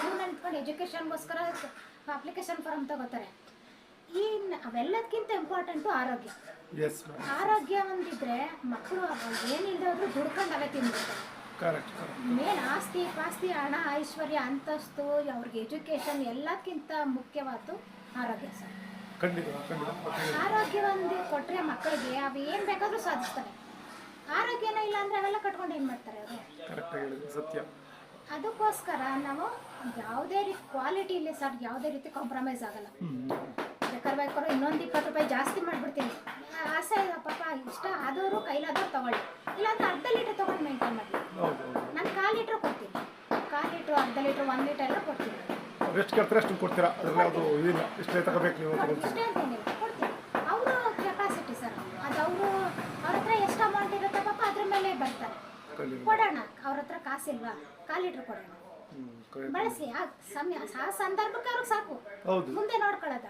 ಕ್ಯೂ ನಿಂತ್ಕೊಂಡು ಎಜುಕೇಷನ್ಗೋಸ್ಕರ ಅಪ್ಲಿಕೇಶನ್ ಫಾರ್ಮ್ ತಗೋತಾರೆ. ಈ ಅವೆಲ್ಲದಕ್ಕಿಂತ ಇಂಪಾರ್ಟೆಂಟು ಆರೋಗ್ಯ. ಆರೋಗ್ಯ ಒಂದಿದ್ರೆ ಮಕ್ಕಳು ಏನಿಲ್ಲದೆ ಹೋದ್ರು ದುಡ್ಕೊಂಡು ಅವೇ ತಿನ್ಬಿಡ್ತಾರೆ. ಮೇನ್ ಆಸ್ತಿ ಪಾಸ್ತಿ ಹಣ ಐಶ್ವರ್ಯ ಅಂತಸ್ತು ಅವ್ರಿಗೆ ಎಜುಕೇಶನ್ ಎಲ್ಲಕ್ಕಿಂತ ಮುಖ್ಯವಾದ್ದು ಆರೋಗ್ಯ ಸರ್. ಆರೋಗ್ಯ ಒಂದು ಕೊಟ್ಟರೆ ಮಕ್ಕಳಿಗೆ ಅವು ಏನು ಬೇಕಾದರೂ ಸಾಧಿಸ್ತಾರೆ. ಆರೋಗ್ಯನೇ ಇಲ್ಲ ಅಂದ್ರೆ ಅವೆಲ್ಲ ಕಟ್ಕೊಂಡು ಏನು ಮಾಡ್ತಾರೆ ಅವರು? ಕರೆಕ್ಟಾಗಿ ಹೇಳಿದ್ರು ಸತ್ಯ. ಅದಕ್ಕೋಸ್ಕರ ನಾವು ಯಾವುದೇ ರೀತಿ ಕ್ವಾಲಿಟಿ ಇಲ್ಲ ಸರ್ ಯಾವುದೇ ರೀತಿ ಕಾಂಪ್ರಮೈಸ್ ಆಗಲ್ಲ. ಬೇಕಾದ್ರೆ ಬೇಕಾದ್ರೆ ಇನ್ನೊಂದು ಇಪ್ಪತ್ತು ರೂಪಾಯಿ ಜಾಸ್ತಿ ಮಾಡಿಬಿಡ್ತೀನಿ. ಆಸೆ ಇದೆ ಪಾಪ ಇಷ್ಟ ಆದವರು ಕೈಲಾದವ್ರು ತಗೊಳ್ಳಿ. ಇಲ್ಲಾಂದ್ರೆ ಅರ್ಧ ಲೀಟ್ರ್ ತೊಗೊಂಡು ಮೇಂಟೈನ್ ಮಾಡಿ. ನಾನು ಕಾಲು ಲೀಟ್ರ್ ಕೊಡ್ತೀನಿ. ಕಾಲು ಲೀಟ್ರ್ ಅರ್ಧ ಲೀಟ್ರ್ ಒಂದು ಲೀಟರ್ ಎಲ್ಲ ಕೊಡ್ತೀನಿ. ಎಷ್ಟು ಅಷ್ಟು ಕೊಡ್ತೀರಾ? ಅದ್ರಲ್ಲಿ ಯಾವುದು ಇದಿಲ್ಲ ಇಷ್ಟೇ ತಗೋಬೇಕು ನೀವು. ಇಷ್ಟೇ ಕೊಡ್ತೀನಿ ಅವರು ಕೆಪಾಸಿಟಿ ಸರ್ ಅದು ಅವರು ಅವ್ರ ಹತ್ರ ಎಷ್ಟು ಅಮೌಂಟ್ ಇರುತ್ತೆ ಪಾಪ ಅದ್ರ ಮೇಲೆ ಬರ್ತಾರೆ ಖಂಡಿತ ಕೊಡೋಣ ಅವ್ರ ಹತ್ರ ಕಾಸಿಲ್ವಾ? ಕಾಲು ಲೀಟ್ರ್ ಕೊಡೋಣ ಬಳಸಿ ಆ ಸಮಯ ಆ ಸಂದರ್ಭಕ್ಕೆ ಅವ್ರಿಗೆ ಸಾಕು. ಹೌದು. ಮುಂದೆ ನೋಡ್ಕೊಳ್ಳೋದ.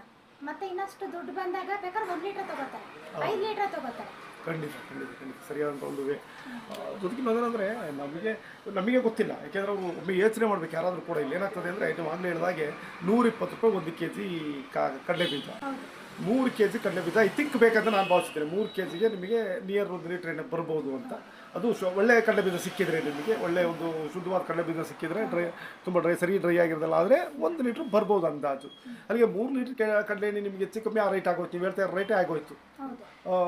ಮತ್ತೆ ಇನ್ನಷ್ಟು ದುಡ್ಡು ಬಂದಾಗ ಬೇಕಾದ್ರೆ ಒಂದು ಲೀಟರ್ ತಗೋತಾರೆ. ಐದು ಲೀಟರ್ ತಗೋತಾರೆ. ಖಂಡಿತ ಖಂಡಿತ ಖಂಡಿತ. ಸರಿಯಾದಂಥ ಒಂದು ವೇ ಜೊತೆಗೆ ಇನ್ನೊಂದೇನೆಂದರೆ ನಮಗೆ ನಮಗೆ ಗೊತ್ತಿಲ್ಲ. ಯಾಕೆಂದ್ರೆ ಅವರು ಒಮ್ಮೆ ಯೋಚನೆ ಮಾಡ್ಬೇಕು ಯಾರಾದರೂ ಕೂಡ ಇಲ್ಲಿ ಏನಾಗ್ತದೆ ಅಂದರೆ ನೀವು ಆಗಲೇ ಹೇಳಿದಾಗೆ ನೂರಿಪ್ಪತ್ತು ರೂಪಾಯಿ ಒಂದು ಕೆ ಜಿ ಕಡಲೆ ಬೀಜ ಮೂರು ಕೆ ಜಿ ಕಡಲೆ ಬೀಜ ತಿಕ್ ಬೇಕಂತ ನಾನು ಭಾವಿಸ್ತೇನೆ. ಮೂರು ಕೆ ಜಿಗೆ ನಿಮಗೆ ನಿಯರ್ ಒಂದು ಲೀಟ್ರ್ ಎಣ್ಣೆ ಬರ್ಬೋದು ಅಂತ. ಅದು ಶು ಒಳ್ಳೆಯ ಕಡಲೆ ಬೀಜ ಸಿಕ್ಕಿದ್ರೆ ನಿಮಗೆ ಒಳ್ಳೆಯ ಒಂದು ಶುದ್ಧವಾದ ಕಡಲೆ ಬೀಜ ಸಿಕ್ಕಿದ್ರೆ ಡ್ರೈ ತುಂಬ ಡ್ರೈ ಸರಿ ಡ್ರೈ ಆಗಿರೋದಲ್ಲ ಆದರೆ ಒಂದು ಲೀಟ್ರ್ ಬರ್ಬೋದು ಅಂದಾಜು. ಅಲ್ಲಿಗೆ ಮೂರು ಲೀಟ್ರ್ ಕಡಲೆ ನಿಮಗೆ ಹೆಚ್ಚು ಕಮ್ಮಿ ಆ ರೇಟ್ ಆಗೋಯ್ತು. ನೀವು ಹೇಳ್ತಾ ರೇಟೇ ಆಗೋಯ್ತು. ಹೌದು.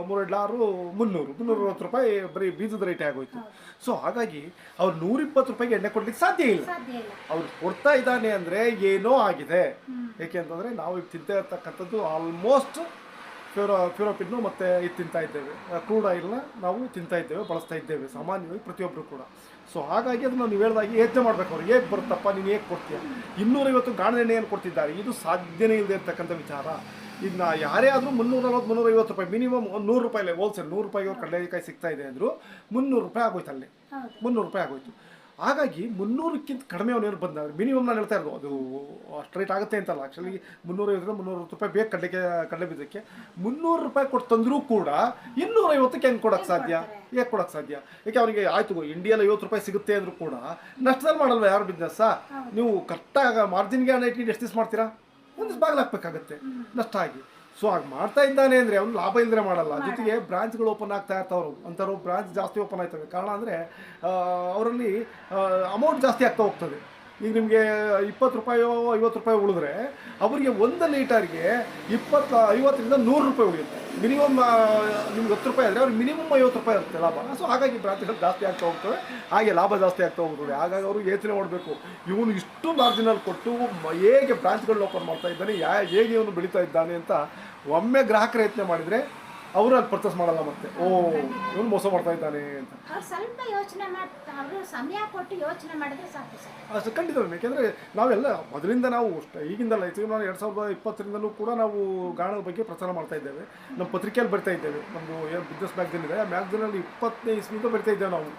ಮೂರೆಡ್ಲ ಆರು ಮುನ್ನೂರು ಮುನ್ನೂರ ಅರವತ್ತು ರೂಪಾಯಿ ಬರೀ ಬೀಜದ ರೇಟೇ ಆಗೋಯ್ತು. ಸೊ ಹಾಗಾಗಿ ಅವ್ರು ನೂರಿಪ್ಪತ್ತು ರೂಪಾಯಿಗೆ ಎಣ್ಣೆ ಕೊಡ್ಲಿಕ್ಕೆ ಸಾಧ್ಯ ಇಲ್ಲ. ಅವ್ರು ಕೊಡ್ತಾ ಇದ್ದಾನೆ ಅಂದರೆ ಏನೋ ಆಗಿದೆ. ಏಕೆಂತಂದರೆ ನಾವು ಈಗ ತಿಂತಾ ಇರ್ತಕ್ಕಂಥದ್ದು ಆಲ್ಮೋಸ್ಟ್ ಫ್ಯೂರೋ ಫ್ಯೂರೋಪಿನ್ನು ಮತ್ತು ಇದು ತಿಂತಾ ಇದ್ದೇವೆ. ಕ್ರೂಡ್ ಆಯಿಲ್ನ ನಾವು ತಿಂತಾ ಇದ್ದೇವೆ ಬಳಸ್ತಾ ಇದ್ದೇವೆ ಸಾಮಾನ್ಯವಾಗಿ ಪ್ರತಿಯೊಬ್ಬರು ಕೂಡ. ಸೊ ಹಾಗಾಗಿ ಅದನ್ನು ನೀವು ಹೇಳ್ದಾಗಿ ಯೋಚನೆ ಮಾಡಬೇಕು ಅವ್ರು. ಹೇಗೆ ಬರುತ್ತಪ್ಪ ನೀನು ಹೇಗೆ ಕೊಡ್ತೀಯ? ಇನ್ನೂರೈವತ್ತು ಗಾಣದೆಣ್ಣೆಯನ್ನು ಕೊಡ್ತಿದ್ದಾರೆ. ಇದು ಸಾಧ್ಯನೇ ಇಲ್ಲದೆ ಇರ್ತಕ್ಕಂಥ ವಿಚಾರ. ಇನ್ನು ಯಾರೇ ಆದರೂ ಮುನ್ನೂರ ನಲ್ವತ್ತು ಮುನ್ನೂರೈವತ್ತು ರೂಪಾಯಿ ಮಿನಿಮಮ್ ಒಂದು ನೂರು ರೂಪಾಯಿ ಹೋಲ್ಸೇಲ್ ನೂರು ರೂಪಾಯಿಗೆ ಅವ್ರು ಕಡಲೆಕಾಯಿ ಸಿಗ್ತಾ ಇದೆ ಅಂದರು ಮುನ್ನೂರು ರೂಪಾಯಿ ಆಗೋಯ್ತು ಅಲ್ಲಿ. ಮುನ್ನೂರು ರೂಪಾಯಿ ಆಗೋಯ್ತು. ಹಾಗಾಗಿ ಮುನ್ನೂರಕ್ಕಿಂತ ಕಡಿಮೆ ಅವನೇನು ಬಂದ ಮಿನಿಮಮ್ ನಾನು ಹೇಳ್ತಾ ಇರೋದು ಅದು ಸ್ಟ್ರೈಟ್ ರೇಟ್ ಆಗುತ್ತೆ ಅಂತಲ್ಲ. ಆ್ಯಕ್ಚುಲಿ ಮುನ್ನೂರೈವತ್ತರಿಂದ ಮುನ್ನೂರೈವತ್ತು ರೂಪಾಯಿ ಬೇಕು ಕಡಲೆಗೆ ಕಡಲೆ ಬಿದ್ದಕ್ಕೆ ಮುನ್ನೂರು ರೂಪಾಯಿ ಕೊಟ್ಟು ತಂದರೂ ಕೂಡ ಇನ್ನೂರೈವತ್ತಕ್ಕೆ ಹೆಂಗೆ ಕೊಡೋಕ್ಕೆ ಸಾಧ್ಯ? ಹೇಗೆ ಕೊಡೋಕ್ಕೆ ಸಾಧ್ಯ? ಯಾಕೆ ಅವನಿಗೆ ಆಯಿತು ಇಂಡಿಯಲ್ಲಿ ಐವತ್ತು ರೂಪಾಯಿ ಸಿಗುತ್ತೆ ಅಂದರೂ ಕೂಡ ನಷ್ಟದಲ್ಲಿ ಮಾಡಲ್ವ ಯಾರು ಬಿಸ್ನೆಸ್ಸಾ ನೀವು ಕರೆಕ್ಟಾಗಿ ಮಾರ್ಜಿನ್ಗೆ ಹಣ ಇಟ್ಕೊಂಡು ಎಷ್ಟು ದಿವಸ ಮಾಡ್ತೀರಾ? ಒಂದು ದಿವಸ ಬಾಗಿಲು ಹಾಕ್ಬೇಕಾಗತ್ತೆ ನಷ್ಟ ಆಗಿ. ಸೊ ಹಾಗೆ ಮಾಡ್ತಾ ಇದ್ದಾನೆ ಅಂದರೆ ಅವ್ನು ಲಾಭ ಇಲ್ಲದೆ ಮಾಡಲ್ಲ. ಜೊತೆಗೆ ಬ್ರಾಂಚ್ಗಳು ಓಪನ್ ಆಗ್ತಾ ಇರ್ತಾವ್ರು ಅಂಥವ್ರು ಬ್ರಾಂಚ್ ಜಾಸ್ತಿ ಓಪನ್ ಆಯ್ತವೆ ಕಾರಣ ಅಂದರೆ ಅವರಲ್ಲಿ ಅಮೌಂಟ್ ಜಾಸ್ತಿ ಆಗ್ತಾ ಹೋಗ್ತದೆ. ಈಗ ನಿಮಗೆ ಇಪ್ಪತ್ತು ರೂಪಾಯೋ ಐವತ್ತು ರೂಪಾಯಿ ಉಳಿದ್ರೆ ಅವರಿಗೆ ಒಂದು ಲೀಟರ್ಗೆ ಇಪ್ಪತ್ತು ಐವತ್ತರಿಂದ ನೂರು ರೂಪಾಯಿ ಉಳಿಯುತ್ತೆ. ಮಿನಿಮಮ್ ನಿಮ್ಗೆ ಹತ್ತು ರೂಪಾಯಿ ಆದರೆ ಅವ್ರಿಗೆ ಮಿನಿಮಮ್ ಐವತ್ತು ರೂಪಾಯಿ ಇರುತ್ತೆ ಲಾಭ. ಸೊ ಹಾಗಾಗಿ ಬ್ರಾಂಚ್ಗಳು ಜಾಸ್ತಿ ಆಗ್ತಾ ಹೋಗ್ತವೆ. ಹಾಗೆ ಲಾಭ ಜಾಸ್ತಿ ಆಗ್ತಾ ಹೋಗ್ತದೆ. ಹಾಗಾಗಿ ಅವರು ಯೋಚನೆ ಮಾಡಬೇಕು. ಇವನು ಇಷ್ಟು ಮಾರ್ಜಿನಲ್ ಕೊಟ್ಟು ಹೇಗೆ ಬ್ರಾಂಚ್ಗಳನ್ನ ಓಪನ್ ಮಾಡ್ತಾ ಇದ್ದಾನೆ ಯಾ ಹೇಗೆ ಇವನು ಬೆಳೀತಾ ಇದ್ದಾನೆ ಅಂತ ಒಮ್ಮೆ ಗ್ರಾಹಕರ ಯತ್ನೆ ಮಾಡಿದರೆ ಅವರು ಅಲ್ಲಿ ಪರ್ಚೇಸ್ ಮಾಡಲ್ಲ ಮತ್ತೆ. ಓ ಇವನು ಮೋಸ ಮಾಡ್ತಾ ಇದ್ದಾನೆ ಅಂತ. ಅವ್ರು ಸ್ವಲ್ಪ ಯೋಚನೆ ಅವರು ಸಮಯ ಕೊಟ್ಟು ಯೋಚನೆ ಮಾಡಿದ್ರೆ ಸಾಕು ಸರ್. ಅಷ್ಟು ಖಂಡಿತ ಯಾಕೆಂದರೆ ನಾವೆಲ್ಲ ಮೊದಲಿಂದ ನಾವು ಅಷ್ಟೇ ಈಗಿಂದಲ್ಲ ಹೆಚ್ಚಿಗೆ ನಾವು ಎರಡು ಸಾವಿರದ ಇಪ್ಪತ್ತರಿಂದಲೂ ಕೂಡ ನಾವು ಗಾಣದ ಬಗ್ಗೆ ಪ್ರಚಾರ ಮಾಡ್ತಾ ಇದ್ದೇವೆ. ನಮ್ಮ ಪತ್ರಿಕೆಯಲ್ಲಿ ಬರ್ತಾ ಇದ್ದೇವೆ. ನಮ್ಮದು ಏನು ಬಿಸ್ನೆಸ್ ಮ್ಯಾಗ್ಝಿನ್ ಇದೆ. ಆ ಮ್ಯಾಗ್ಝಿನಲ್ಲಿ ಇಪ್ಪತ್ತನೇ ಇಸ್ವಿಯಿಂದ ಬರ್ತಾ ಇದ್ದೇವೆ ನಾವು.